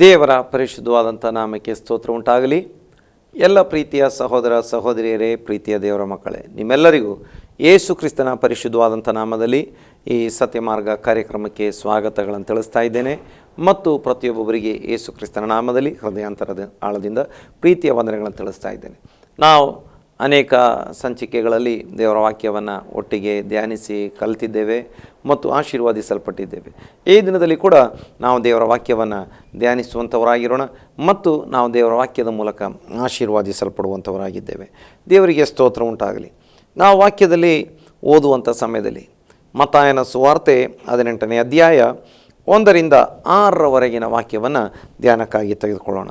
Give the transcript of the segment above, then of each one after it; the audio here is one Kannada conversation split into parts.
ದೇವರ ಪರಿಶುದ್ಧವಾದಂಥ ನಾಮಕ್ಕೆ ಸ್ತೋತ್ರ ಉಂಟಾಗಲಿ. ಎಲ್ಲ ಪ್ರೀತಿಯ ಸಹೋದರ ಸಹೋದರಿಯರೇ, ಪ್ರೀತಿಯ ದೇವರ ಮಕ್ಕಳೇ, ನಿಮ್ಮೆಲ್ಲರಿಗೂ ಯೇಸು ಕ್ರಿಸ್ತನ ಪರಿಶುದ್ಧವಾದಂಥ ನಾಮದಲ್ಲಿ ಈ ಸತ್ಯಮಾರ್ಗ ಕಾರ್ಯಕ್ರಮಕ್ಕೆ ಸ್ವಾಗತಗಳನ್ನು ತಿಳಿಸ್ತಾ ಇದ್ದೇನೆ. ಮತ್ತು ಪ್ರತಿಯೊಬ್ಬೊಬ್ಬರಿಗೆ ಯೇಸು ಕ್ರಿಸ್ತನ ನಾಮದಲ್ಲಿ ಹೃದಯಾಂತರದ ಆಳದಿಂದ ಪ್ರೀತಿಯ ವಂದನೆಗಳನ್ನು ತಿಳಿಸ್ತಾ ಇದ್ದೇನೆ. ನಾವು ಅನೇಕ ಸಂಚಿಕೆಗಳಲ್ಲಿ ದೇವರ ವಾಕ್ಯವನ್ನು ಒಟ್ಟಿಗೆ ಧ್ಯಾನಿಸಿ ಕಲಿತಿದ್ದೇವೆ ಮತ್ತು ಆಶೀರ್ವಾದಿಸಲ್ಪಟ್ಟಿದ್ದೇವೆ. ಈ ದಿನದಲ್ಲಿ ಕೂಡ ನಾವು ದೇವರ ವಾಕ್ಯವನ್ನು ಧ್ಯಾನಿಸುವಂಥವರಾಗಿರೋಣ ಮತ್ತು ನಾವು ದೇವರ ವಾಕ್ಯದ ಮೂಲಕ ಆಶೀರ್ವಾದಿಸಲ್ಪಡುವಂಥವರಾಗಿದ್ದೇವೆ. ದೇವರಿಗೆ ಸ್ತೋತ್ರ ಉಂಟಾಗಲಿ. ನಾವು ವಾಕ್ಯದಲ್ಲಿ ಓದುವಂಥ ಸಮಯದಲ್ಲಿ ಮತಾಯನ ಸುವಾರ್ತೆ ಹದಿನೆಂಟನೇ ಅಧ್ಯಾಯ ಒಂದರಿಂದ ಆರರವರೆಗಿನ ವಾಕ್ಯವನ್ನು ಧ್ಯಾನಕ್ಕಾಗಿ ತೆಗೆದುಕೊಳ್ಳೋಣ.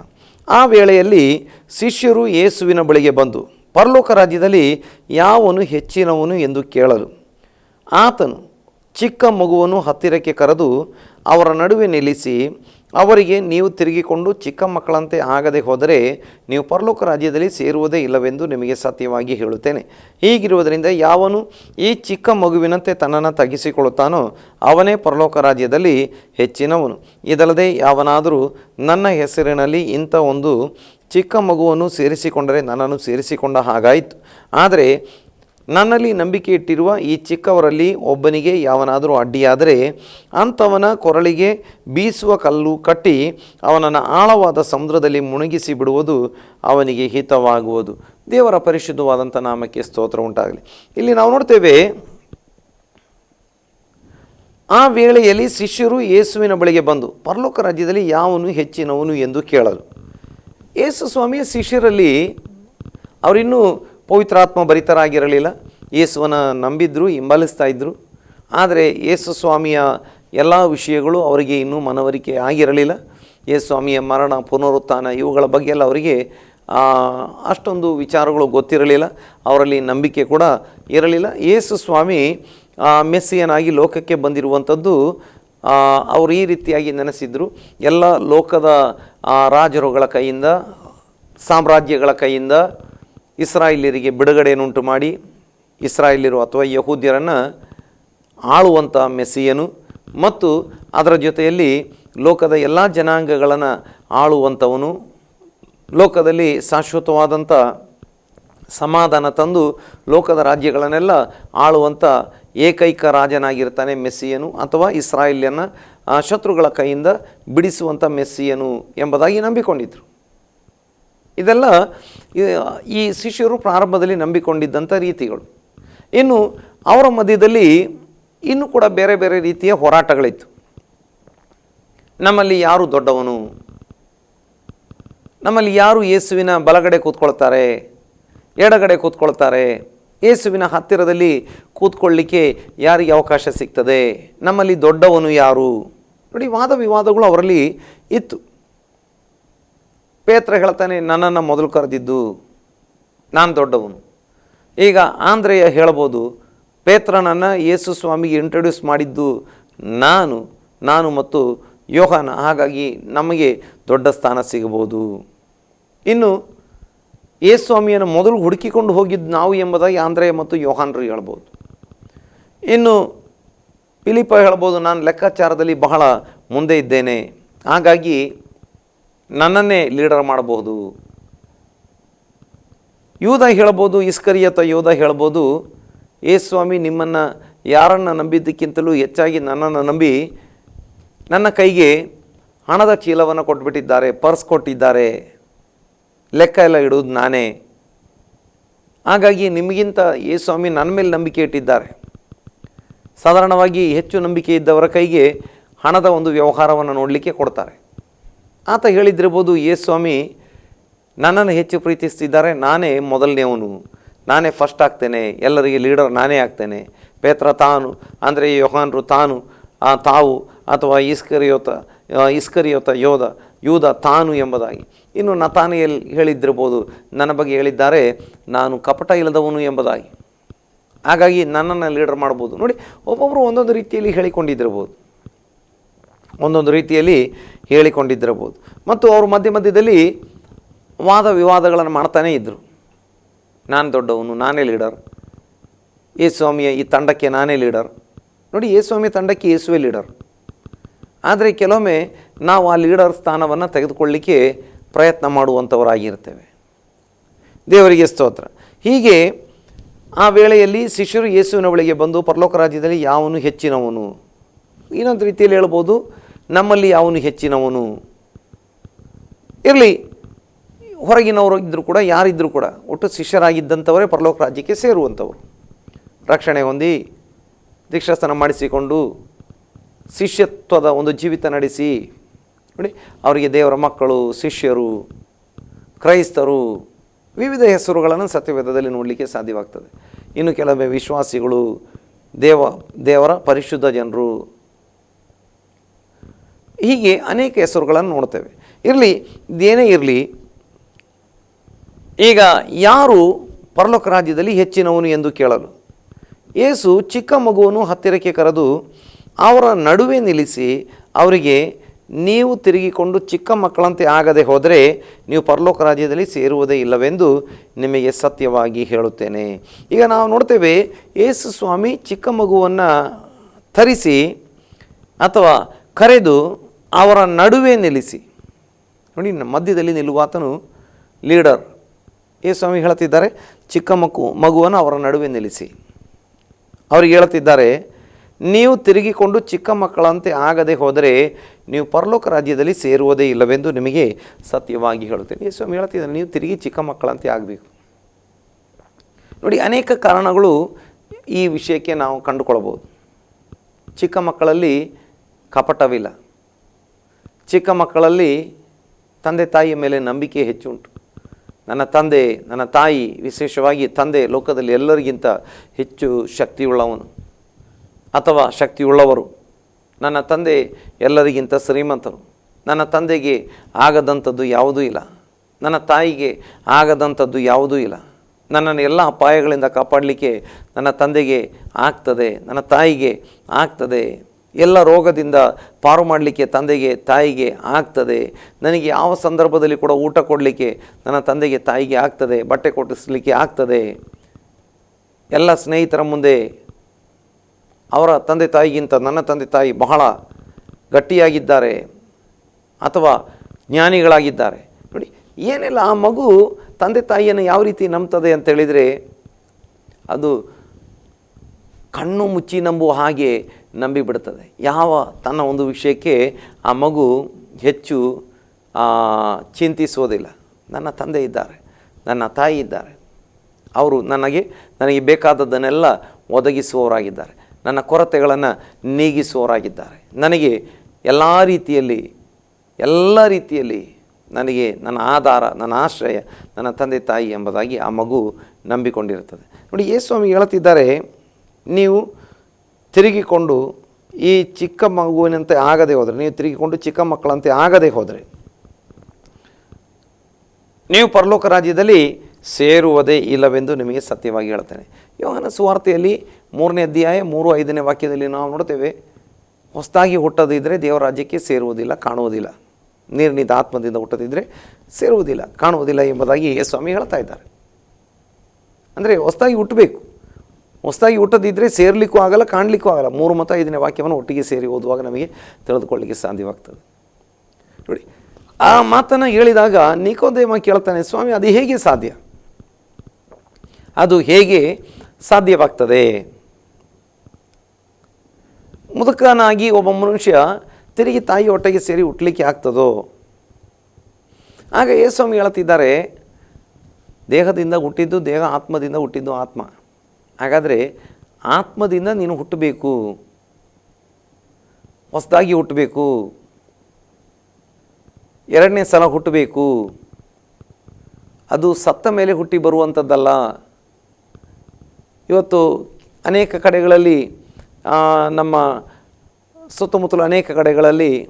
ಆ ವೇಳೆಯಲ್ಲಿ ಶಿಷ್ಯರು ಯೇಸುವಿನ ಬಳಿಗೆ ಬಂದು ಪರಲೋಕ ರಾಜ್ಯದಲ್ಲಿ ಯಾವನು ಹೆಚ್ಚಿನವನು ಎಂದು ಕೇಳಲು. ಆತನು ಚಿಕ್ಕ ಮಗುವನ್ನು ಹತ್ತಿರಕ್ಕೆ ಕರೆದು ಅವರ ನಡುವೆ ನಿಲ್ಲಿಸಿ, ಅವರಿಗೆ ನೀವು ತಿರುಗಿಕೊಂಡು ಚಿಕ್ಕ ಮಕ್ಕಳಂತೆ ಆಗದೆ ಹೋದರೆ ನೀವು ಪರಲೋಕ ರಾಜ್ಯದಲ್ಲಿ ಸೇರುವುದೇ ಇಲ್ಲವೆಂದು ನಿಮಗೆ ಸತ್ಯವಾಗಿ ಹೇಳುತ್ತೇನೆ. ಹೀಗಿರುವುದರಿಂದ ಯಾವನು ಈ ಚಿಕ್ಕ ಮಗುವಿನಂತೆ ತನ್ನನ್ನು ತಗ್ಗಿಸಿಕೊಳ್ಳುತ್ತಾನೋ, ಅವನೇ ಪರಲೋಕ ರಾಜ್ಯದಲ್ಲಿ ಹೆಚ್ಚಿನವನು. ಇದಲ್ಲದೆ ಯಾವನಾದರೂ ನನ್ನ ಹೆಸರಿನಲ್ಲಿ ಇಂಥ ಒಂದು ಚಿಕ್ಕ ಮಗುವನ್ನು ಸೇರಿಸಿಕೊಂಡರೆ ನನ್ನನ್ನು ಸೇರಿಸಿಕೊಂಡ ಹಾಗಾಯಿತು. ಆದರೆ ನನ್ನಲ್ಲಿ ನಂಬಿಕೆ ಇಟ್ಟಿರುವ ಈ ಚಿಕ್ಕವರಲ್ಲಿ ಒಬ್ಬನಿಗೆ ಯಾವನಾದರೂ ಅಡ್ಡಿಯಾದರೆ ಅಂಥವನ ಕೊರಳಿಗೆ ಬೀಸುವ ಕಲ್ಲು ಕಟ್ಟಿ ಅವನನ್ನು ಆಳವಾದ ಸಮುದ್ರದಲ್ಲಿ ಮುಣಗಿಸಿ ಬಿಡುವುದು ಅವನಿಗೆ ಹಿತವಾಗುವುದು. ದೇವರ ಪರಿಶುದ್ಧವಾದಂಥ ನಾಮಕ್ಕೆ ಸ್ತೋತ್ರ ಉಂಟಾಗಲಿ. ಇಲ್ಲಿ ನಾವು ನೋಡ್ತೇವೆ, ಆ ವೇಳೆಯಲ್ಲಿ ಶಿಷ್ಯರು ಯೇಸುವಿನ ಬಳಿಗೆ ಬಂದು, ಪರಲೋಕ ರಾಜ್ಯದಲ್ಲಿ ಯಾವನು ಹೆಚ್ಚಿನವನು ಎಂದು ಕೇಳಲು. ಯೇಸು ಸ್ವಾಮಿಯ ಶಿಷ್ಯರಲ್ಲಿ ಅವರಿನ್ನೂ ಪವಿತ್ರಾತ್ಮ ಭರಿತರಾಗಿರಲಿಲ್ಲ. ಯೇಸುವನ ನಂಬಿದ್ರು, ಹಿಂಬಾಲಿಸ್ತಾ ಇದ್ದರು ಆದರೆ ಯೇಸು ಸ್ವಾಮಿಯ ಎಲ್ಲ ವಿಷಯಗಳು ಅವರಿಗೆ ಇನ್ನೂ ಮನವರಿಕೆ ಆಗಿರಲಿಲ್ಲ. ಯೇಸು ಸ್ವಾಮಿಯ ಮರಣ, ಪುನರುತ್ಥಾನ ಇವುಗಳ ಬಗ್ಗೆ ಎಲ್ಲ ಅವರಿಗೆ ಅಷ್ಟೊಂದು ವಿಚಾರಗಳು ಗೊತ್ತಿರಲಿಲ್ಲ. ಅವರಲ್ಲಿ ನಂಬಿಕೆ ಕೂಡ ಇರಲಿಲ್ಲ. ಯೇಸು ಸ್ವಾಮಿ ಮೆಸ್ಸಿಯನಾಗಿ ಲೋಕಕ್ಕೆ ಬಂದಿರುವಂಥದ್ದು ಅವರು ಈ ರೀತಿಯಾಗಿ ನೆನೆಸಿದ್ರು. ಎಲ್ಲ ಲೋಕದ ರಾಜರುಗಳ ಕೈಯಿಂದ, ಸಾಮ್ರಾಜ್ಯಗಳ ಕೈಯಿಂದ ಇಸ್ರಾಯೇಲಿಯರಿಗೆ ಬಿಡುಗಡೆಯನ್ನುಂಟು ಮಾಡಿ ಇಸ್ರಾಯೇಲಿರು ಅಥವಾ ಯಹೂದ್ಯರನ್ನು ಆಳುವಂಥ ಮೆಸ್ಸಿಯನು ಮತ್ತು ಅದರ ಜೊತೆಯಲ್ಲಿ ಲೋಕದ ಎಲ್ಲ ಜನಾಂಗಗಳನ್ನು ಆಳುವಂಥವನು ಲೋಕದಲ್ಲಿ ಶಾಶ್ವತವಾದಂಥ ಸಮಾಧಾನ ತಂದು ಲೋಕದ ರಾಜ್ಯಗಳನ್ನೆಲ್ಲ ಆಳುವಂಥ ಏಕೈಕ ರಾಜನಾಗಿರ್ತಾನೆ ಮೆಸ್ಸಿಯನು ಅಥವಾ ಇಸ್ರಾಯೇಲ್ಯನ ಶತ್ರುಗಳ ಕೈಯಿಂದ ಬಿಡಿಸುವಂಥ ಮೆಸ್ಸಿಯನು ಎಂಬುದಾಗಿ ನಂಬಿಕೊಂಡಿದ್ದರು ಇದೆಲ್ಲ, ಈ ಶಿಷ್ಯರು ಪ್ರಾರಂಭದಲ್ಲಿ ನಂಬಿಕೊಂಡಿದ್ದಂಥ ರೀತಿಗಳು. ಇನ್ನು ಅವರ ಮಧ್ಯದಲ್ಲಿ ಇನ್ನೂ ಕೂಡ ಬೇರೆ ಬೇರೆ ರೀತಿಯ ಹೋರಾಟಗಳಿತ್ತು. ನಮ್ಮಲ್ಲಿ ಯಾರು ದೊಡ್ಡವನು? ನಮ್ಮಲ್ಲಿ ಯಾರು ಯೇಸುವಿನ ಬಲಗಡೆ ಕೂತ್ಕೊಳ್ತಾರೆ? ಎಡಗಡೆ ಕೂತ್ಕೊಳ್ತಾರೆ? ಯೇಸುವಿನ ಹತ್ತಿರದಲ್ಲಿ ಕೂತ್ಕೊಳ್ಳಿಕ್ಕೆ ಯಾರಿಗೆ ಅವಕಾಶ ಸಿಗ್ತದೆ? ನಮ್ಮಲ್ಲಿ ದೊಡ್ಡವನು ಯಾರು? ನೋಡಿ, ವಾದ ವಿವಾದಗಳು ಅವರಲ್ಲಿ ಇತ್ತು. ಪೇತ್ರ ಹೇಳ್ತಾನೆ, ನನ್ನನ್ನು ಮೊದಲು ಕರೆದಿದ್ದು ನಾನು ದೊಡ್ಡವನು. ಈಗ ಆಂಧ್ರೆಯ ಹೇಳ್ಬೋದು ಪೇತ್ರನನ್ನು ಯೇಸು ಸ್ವಾಮಿಗೆ ಇಂಟ್ರೊಡ್ಯೂಸ್ ಮಾಡಿದ್ದು ನಾನು ನಾನು ಮತ್ತು ಯೋಹಾನ. ಹಾಗಾಗಿ ನಮಗೆ ದೊಡ್ಡ ಸ್ಥಾನ ಸಿಗಬಹುದು. ಇನ್ನು ಯೇಸು ಸ್ವಾಮಿಯನ್ನು ಮೊದಲು ಹುಡುಕಿಕೊಂಡು ಹೋಗಿದ್ದು ನಾವು ಎಂಬುದಾಗಿ ಆಂಧ್ರೆಯ ಮತ್ತು ಯೋಹಾನ್ರು ಹೇಳ್ಬೋದು. ಇನ್ನು ಫಿಲಿಪ ಹೇಳ್ಬೋದು, ನಾನು ಲೆಕ್ಕಾಚಾರದಲ್ಲಿ ಬಹಳ ಮುಂದೆ ಇದ್ದೇನೆ. ಹಾಗಾಗಿ ನನ್ನನ್ನೇ ಲೀಡರ್ ಮಾಡಬಹುದು. ಯೋಧ ಹೇಳ್ಬೋದು, ಇಸ್ಕರಿಯತ ಯೋಧ ಹೇಳ್ಬೋದು ಏ ಸ್ವಾಮಿ ನಿಮ್ಮನ್ನು ಯಾರನ್ನು ನಂಬಿದ್ದಕ್ಕಿಂತಲೂ ಹೆಚ್ಚಾಗಿ ನನ್ನನ್ನು ನಂಬಿ ನನ್ನ ಕೈಗೆ ಹಣದ ಚೀಲವನ್ನು ಕೊಟ್ಬಿಟ್ಟಿದ್ದಾರೆ, ಪರ್ಸ್ ಕೊಟ್ಟಿದ್ದಾರೆ. ಲೆಕ್ಕ ಎಲ್ಲ ಇಡೋದು ನಾನೇ. ಹಾಗಾಗಿ ನಿಮಗಿಂತ ಏ ಸ್ವಾಮಿ ನನ್ನ ಮೇಲೆ ನಂಬಿಕೆ ಇಟ್ಟಿದ್ದಾರೆ. ಸಾಧಾರಣವಾಗಿ ಹೆಚ್ಚು ನಂಬಿಕೆ ಇದ್ದವರ ಕೈಗೆ ಹಣದ ಒಂದು ವ್ಯವಹಾರವನ್ನು ನೋಡಲಿಕ್ಕೆ ಕೊಡ್ತಾರೆ. ಆತ ಹೇಳಿದ್ದಿರ್ಬೋದು ಏ ಸ್ವಾಮಿ ನನ್ನನ್ನು ಹೆಚ್ಚು ಪ್ರೀತಿಸ್ತಿದ್ದಾರೆ. ನಾನೇ ಮೊದಲನೇವನು ನಾನೇ ಫಸ್ಟ್ ಆಗ್ತೇನೆ. ಎಲ್ಲರಿಗೆ ಲೀಡರ್ ನಾನೇ ಆಗ್ತೇನೆ. ಪೇತ್ರ ತಾನು, ಅಂದರೆ ಯೋಹಾನ್ರು ತಾನು ತಾವು, ಅಥವಾ ಇಸ್ಕರಿಯೋತ ಇಸ್ಕರಿಯೋತ ಯೋಧ ಯೋಧ ತಾನು ಎಂಬುದಾಗಿ. ಇನ್ನು ನತಾನಿಯಲ್ ಹೇಳಿದ್ದಿರ್ಬೋದು, ನನ್ನ ಬಗ್ಗೆ ಹೇಳಿದ್ದಾರೆ, ನಾನು ಕಪಟ ಇಲ್ಲದವನು ಎಂಬುದಾಗಿ. ಹಾಗಾಗಿ ನನ್ನನ್ನು ಲೀಡರ್ ಮಾಡ್ಬೋದು. ನೋಡಿ ಒಬ್ಬೊಬ್ಬರು ಒಂದೊಂದು ರೀತಿಯಲ್ಲಿ ಹೇಳಿಕೊಂಡಿದ್ದಿರ್ಬೋದು. ಒಂದೊಂದು ರೀತಿಯಲ್ಲಿ ಹೇಳಿಕೊಂಡಿದ್ದಿರಬಹುದು ಮತ್ತು ಅವರು ಮಧ್ಯ ಮಧ್ಯದಲ್ಲಿ ವಾದ ವಿವಾದಗಳನ್ನು ಮಾಡ್ತಾನೇ ಇದ್ದರು ನಾನು ದೊಡ್ಡವನು, ನಾನೇ ಲೀಡರ್ ಯೇಸ್ವಾಮಿಯ ಈ ತಂಡಕ್ಕೆ ನಾನೇ ಲೀಡರ್ ನೋಡಿ ಯೇಸ್ವಾಮಿ ತಂಡಕ್ಕೆ ಯೇಸುವೆ ಲೀಡರ್ ಆದರೆ ಕೆಲವೊಮ್ಮೆ ನಾವು ಆ ಲೀಡರ್ ಸ್ಥಾನವನ್ನು ತೆಗೆದುಕೊಳ್ಳಿಕ್ಕೆ ಪ್ರಯತ್ನ ಮಾಡುವಂಥವರಾಗಿರ್ತೇವೆ. ದೇವರಿಗೆ ಸ್ತೋತ್ರ. ಹೀಗೆ ಆ ವೇಳೆಯಲ್ಲಿ ಶಿಷ್ಯರು ಯೇಸುವಿನ ಬಳಿಗೆ ಬಂದು ಪರಲೋಕ ರಾಜ್ಯದಲ್ಲಿ ಯಾವನು ಹೆಚ್ಚಿನವನು? ಇನ್ನೊಂದು ರೀತಿಯಲ್ಲಿ ಹೇಳ್ಬೋದು, ನಮ್ಮಲ್ಲಿ ಯಾವನು ಹೆಚ್ಚಿನವನು? ಇರಲಿ, ಹೊರಗಿನವರು ಇದ್ದರೂ ಕೂಡ ಯಾರಿದ್ದರೂ ಕೂಡ, ಒಟ್ಟು ಶಿಷ್ಯರಾಗಿದ್ದಂಥವರೇ ಪರಲೋಕ ರಾಜ್ಯಕ್ಕೆ ಸೇರುವಂಥವರು. ರಕ್ಷಣೆ ಹೊಂದಿ ದೀಕ್ಷಾಸ್ಥಾನ ಮಾಡಿಸಿಕೊಂಡು, ಶಿಷ್ಯತ್ವದ ಒಂದು ಜೀವಿತ ನಡೆಸಿ ನೋಡಿ, ಅವರಿಗೆ ದೇವರ ಮಕ್ಕಳು, ಶಿಷ್ಯರು, ಕ್ರೈಸ್ತರು, ವಿವಿಧ ಹೆಸರುಗಳನ್ನು ಸತ್ಯವೇದದಲ್ಲಿ ನೋಡಲಿಕ್ಕೆ ಸಾಧ್ಯವಾಗ್ತದೆ. ಇನ್ನು ಕೆಲವೇ ವಿಶ್ವಾಸಿಗಳು, ದೇವ, ದೇವರ ಪರಿಶುದ್ಧ ಜನರು. ಹೀಗೆ ಅನೇಕ ಹೆಸರುಗಳನ್ನು ನೋಡ್ತೇವೆ. ಇರಲಿ, ಇದೇನೇ ಇರಲಿ, ಈಗ ಯಾರು ಪರಲೋಕ ರಾಜ್ಯದಲ್ಲಿ ಹೆಚ್ಚಿನವನು ಎಂದು ಕೇಳಲು? ಯೇಸು ಚಿಕ್ಕ ಮಗುವನ್ನು ಹತ್ತಿರಕ್ಕೆ ಕರೆದು ಅವರ ನಡುವೆ ನಿಲ್ಲಿಸಿ ಅವರಿಗೆ ನೀವು ತಿರುಗಿಕೊಂಡು ಚಿಕ್ಕ ಮಕ್ಕಳಂತೆ ಆಗದೆ ಹೋದರೆ ನೀವು ಪರಲೋಕ ರಾಜ್ಯದಲ್ಲಿ ಸೇರುವುದೇ ಇಲ್ಲವೆಂದು ನಿಮಗೆ ಸತ್ಯವಾಗಿ ಹೇಳುತ್ತೇನೆ. ಈಗ ನಾವು ನೋಡ್ತೇವೆ ಯೇಸು ಸ್ವಾಮಿ ಚಿಕ್ಕ ಮಗುವನ್ನು ತರಿಸಿ ಅಥವಾ ಕರೆದು ಅವರ ನಡುವೆ ನಿಲ್ಲಿಸಿ. ನೋಡಿ ಮಧ್ಯದಲ್ಲಿ ನಿಲ್ಲುವಾತನು ಲೀಡರ್. ಏ ಸ್ವಾಮಿ ಹೇಳುತ್ತಿದ್ದಾರೆ, ಚಿಕ್ಕ ಮಗು ಮಗುವನ್ನು ಅವರ ನಡುವೆ ನಿಲ್ಲಿಸಿ. ಅವ್ರಿಗೆ ಹೇಳ್ತಿದ್ದಾರೆ ನೀವು ತಿರುಗಿಕೊಂಡು ಚಿಕ್ಕ ಮಕ್ಕಳಂತೆ ಆಗದೆ ಹೋದರೆ ನೀವು ಪರಲೋಕ ರಾಜ್ಯದಲ್ಲಿ ಸೇರುವುದೇ ಇಲ್ಲವೆಂದು ನಿಮಗೆ ಸತ್ಯವಾಗಿ ಹೇಳುತ್ತೇನೆ. ಸ್ವಾಮಿ ಹೇಳ್ತಿದ್ದಾರೆ ನೀವು ತಿರುಗಿ ಚಿಕ್ಕ ಮಕ್ಕಳಂತೆ ಆಗಬೇಕು. ನೋಡಿ, ಅನೇಕ ಕಾರಣಗಳು ಈ ವಿಷಯಕ್ಕೆ ನಾವು ಕಂಡುಕೊಳ್ಳಬಹುದು ಚಿಕ್ಕ ಮಕ್ಕಳಲ್ಲಿ ಕಪಟವಿಲ್ಲ. ಚಿಕ್ಕ ಮಕ್ಕಳಲ್ಲಿ ತಂದೆ ತಾಯಿಯ ಮೇಲೆ ನಂಬಿಕೆ ಹೆಚ್ಚುಂಟು ನನ್ನ ತಂದೆ, ನನ್ನ ತಾಯಿ, ವಿಶೇಷವಾಗಿ ತಂದೆ, ಲೋಕದಲ್ಲಿ ಎಲ್ಲರಿಗಿಂತ ಹೆಚ್ಚು ಶಕ್ತಿಯುಳ್ಳವನು. ಅಥವಾ ಶಕ್ತಿಯುಳ್ಳವರು. ನನ್ನ ತಂದೆ ಎಲ್ಲರಿಗಿಂತ ಶ್ರೀಮಂತರು. ನನ್ನ ತಂದೆಗೆ ಆಗದಂಥದ್ದು ಯಾವುದೂ ಇಲ್ಲ. ನನ್ನ ತಾಯಿಗೆ ಆಗದಂಥದ್ದು ಯಾವುದೂ ಇಲ್ಲ. ನನ್ನನ್ನು ಎಲ್ಲ ಅಪಾಯಗಳಿಂದ ಕಾಪಾಡಲಿಕ್ಕೆ ನನ್ನ ತಂದೆಗೆ ಆಗ್ತದೆ, ನನ್ನ ತಾಯಿಗೆ ಆಗ್ತದೆ. ಎಲ್ಲ ರೋಗದಿಂದ ಪಾರು ಮಾಡಲಿಕ್ಕೆ ತಂದೆಗೆ, ತಾಯಿಗೆ ಆಗ್ತದೆ. ನನಗೆ ಯಾವ ಸಂದರ್ಭದಲ್ಲಿ ಕೂಡ ಊಟ ಕೊಡಲಿಕ್ಕೆ ನನ್ನ ತಂದೆಗೆ, ತಾಯಿಗೆ ಆಗ್ತದೆ, ಬಟ್ಟೆ ಕೊಟ್ಟಿಸ್ಲಿಕ್ಕೆ ಆಗ್ತದೆ. ಎಲ್ಲ ಸ್ನೇಹಿತರ ಮುಂದೆ ಅವರ ತಂದೆ ತಾಯಿಗಿಂತ ನನ್ನ ತಂದೆ ತಾಯಿ ಬಹಳ ಗಟ್ಟಿಯಾಗಿದ್ದಾರೆ ಅಥವಾ ಜ್ಞಾನಿಗಳಾಗಿದ್ದಾರೆ. ನೋಡಿ, ಏನೆಲ್ಲ, ಆ ಮಗು ತಂದೆ ತಾಯಿಯನ್ನು ಯಾವ ರೀತಿ ನಂಬ್ತದೆ ಅಂತ ಹೇಳಿದರೆ ಅದು ಕಣ್ಣು ಮುಚ್ಚಿ ನಂಬುವ ಹಾಗೆ ನಂಬಿಬಿಡ್ತದೆ ಯಾವ ತನ್ನ ಒಂದು ವಿಷಯಕ್ಕೆ ಆ ಮಗು ಹೆಚ್ಚು ಚಿಂತಿಸೋದಿಲ್ಲ ನನ್ನ ತಂದೆ ಇದ್ದಾರೆ, ನನ್ನ ತಾಯಿ ಇದ್ದಾರೆ, ಅವರು ನನಗೆ ನನಗೆ ಬೇಕಾದದ್ದನ್ನೆಲ್ಲ ಒದಗಿಸುವವರಾಗಿದ್ದಾರೆ. ನನ್ನ ಕೊರತೆಗಳನ್ನು ನೀಗಿಸುವವರಾಗಿದ್ದಾರೆ. ನನಗೆ ಎಲ್ಲ ರೀತಿಯಲ್ಲಿ ಎಲ್ಲ ರೀತಿಯಲ್ಲಿ ನನಗೆ ನನ್ನ ಆಧಾರ, ನನ್ನ ಆಶ್ರಯ, ನನ್ನ ತಂದೆ ತಾಯಿ ಎಂಬುದಾಗಿ ಆ ಮಗು ನಂಬಿಕೊಂಡಿರುತ್ತದೆ. ನೋಡಿ ಯೇಸ್ವಾಮಿ ಹೇಳುತ್ತಿದ್ದಾರೆ, ನೀವು ತಿರುಗಿಕೊಂಡು ಈ ಚಿಕ್ಕ ಮಗುವಿನಂತೆ ಆಗದೆ ಹೋದರೆ, ನೀವು ತಿರುಗಿಕೊಂಡು ಚಿಕ್ಕ ಮಕ್ಕಳಂತೆ ಆಗದೆ ಹೋದರೆ, ನೀವು ಪರಲೋಕ ರಾಜ್ಯದಲ್ಲಿ ಸೇರುವುದೇ ಇಲ್ಲವೆಂದು ನಿಮಗೆ ಸತ್ಯವಾಗಿ ಹೇಳ್ತೇನೆ ಯೋಹನ ಸುವಾರ್ತೆಯಲ್ಲಿ ಮೂರನೇ ಅಧ್ಯಾಯ ಮೂರು ಐದನೇ ವಾಕ್ಯದಲ್ಲಿ ನಾವು ನೋಡ್ತೇವೆ, ಹೊಸದಾಗಿ ಹುಟ್ಟದಿದ್ದರೆ ದೇವರ ರಾಜ್ಯಕ್ಕೆ ಸೇರುವುದಿಲ್ಲ, ಕಾಣುವುದಿಲ್ಲ. ನೀರಿನಿಂದ ಆತ್ಮದಿಂದ ಹುಟ್ಟದಿದ್ದರೆ ಸೇರುವುದಿಲ್ಲ, ಕಾಣುವುದಿಲ್ಲ ಎಂಬುದಾಗಿ ಸ್ವಾಮಿ ಹೇಳ್ತಾ ಇದ್ದಾರೆ. ಅಂದರೆ ಹೊಸದಾಗಿ ಹುಟ್ಟಬೇಕು. ಹೊಸದಾಗಿ ಹುಟ್ಟದಿದ್ದರೆ ಸೇರಲಿಕ್ಕೂ ಆಗಲ್ಲ, ಕಾಣಲಿಕ್ಕೂ ಆಗಲ್ಲ. ಮೂರು ಮತ ಐದನೇ ವಾಕ್ಯವನ್ನು ಒಟ್ಟಿಗೆ ಸೇರಿ ಓದುವಾಗ ನಮಗೆ ತಿಳಿದುಕೊಳ್ಳಲಿಕ್ಕೆ ಸಾಧ್ಯವಾಗ್ತದೆ. ನೋಡಿ, ಆ ಮಾತನ್ನು ಹೇಳಿದಾಗ ನಿಕೋದೇಮ ಕೇಳ್ತಾನೆ, ಸ್ವಾಮಿ, ಅದು ಹೇಗೆ ಸಾಧ್ಯ? ಅದು ಹೇಗೆ ಸಾಧ್ಯವಾಗ್ತದೆ? ಮುದುಕನಾಗಿ ಒಬ್ಬ ಮನುಷ್ಯ ತಿರುಗಿ ತಾಯಿ ಹೊಟ್ಟೆಗೆ ಸೇರಿ ಹುಟ್ಟಲಿಕ್ಕೆ ಆಗ್ತದೋ? ಆಗ ಯೇಸ್ವಾಮಿ ಹೇಳ್ತಿದ್ದಾರೆ ದೇಹದಿಂದ ಹುಟ್ಟಿದ್ದು ದೇಹ, ಆತ್ಮದಿಂದ ಹುಟ್ಟಿದ್ದು ಆತ್ಮ. ಹಾಗಾದರೆ ಆತ್ಮದಿಂದ ನೀನು ಹುಟ್ಟಬೇಕು, ಹೊಸದಾಗಿ ಹುಟ್ಟಬೇಕು, ಎರಡನೇ ಸಲ ಹುಟ್ಟಬೇಕು, ಅದು ಸತ್ತ ಮೇಲೆ ಹುಟ್ಟಿ ಬರುವಂಥದ್ದಲ್ಲ ಇವತ್ತು ಅನೇಕ ಕಡೆಗಳಲ್ಲಿ ನಮ್ಮ ಸುತ್ತಮುತ್ತಲು ಅನೇಕ ಕಡೆಗಳಲ್ಲಿ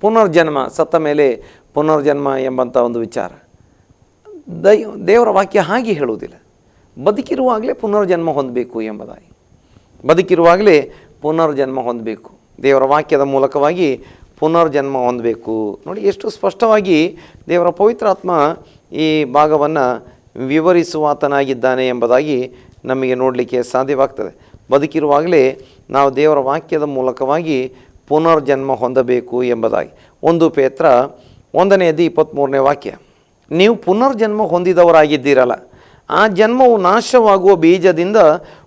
ಪುನರ್ಜನ್ಮ, ಸತ್ತ ಮೇಲೆ ಪುನರ್ಜನ್ಮ ಎಂಬಂಥ ಒಂದು ವಿಚಾರ. ದೈ, ದೇವರ ವಾಕ್ಯ ಹಾಗೆ ಹೇಳುವುದಿಲ್ಲ. ಬದುಕಿರುವಾಗಲೇ ಪುನರ್ಜನ್ಮ ಹೊಂದಬೇಕು ಎಂಬುದಾಗಿ. ಬದುಕಿರುವಾಗಲೇ ಪುನರ್ಜನ್ಮ ಹೊಂದಬೇಕು. ದೇವರ ವಾಕ್ಯದ ಮೂಲಕವಾಗಿ ಪುನರ್ಜನ್ಮ ಹೊಂದಬೇಕು. ನೋಡಿ, ಎಷ್ಟು ಸ್ಪಷ್ಟವಾಗಿ ದೇವರ ಪವಿತ್ರಾತ್ಮ ಈ ಭಾಗವನ್ನು ವಿವರಿಸುವಾತನಾಗಿದ್ದಾನೆ ಎಂಬುದಾಗಿ ನಮಗೆ ನೋಡಲಿಕ್ಕೆ ಸಾಧ್ಯವಾಗ್ತದೆ. ಬದುಕಿರುವಾಗಲೇ ನಾವು ದೇವರ ವಾಕ್ಯದ ಮೂಲಕವಾಗಿ ಪುನರ್ಜನ್ಮ ಹೊಂದಬೇಕು ಎಂಬುದಾಗಿ. ಒಂದು ಪೇತ್ರ ಒಂದನೆಯದು ಇಪ್ಪತ್ತ್ಮೂರನೇ ವಾಕ್ಯ. ನೀವು ಪುನರ್ಜನ್ಮ ಹೊಂದಿದವರಾಗಿದ್ದೀರಲ್ಲ. ಆ ಜನ್ಮವು ನಾಶವಾಗುವ ಬೀಜದಿಂದ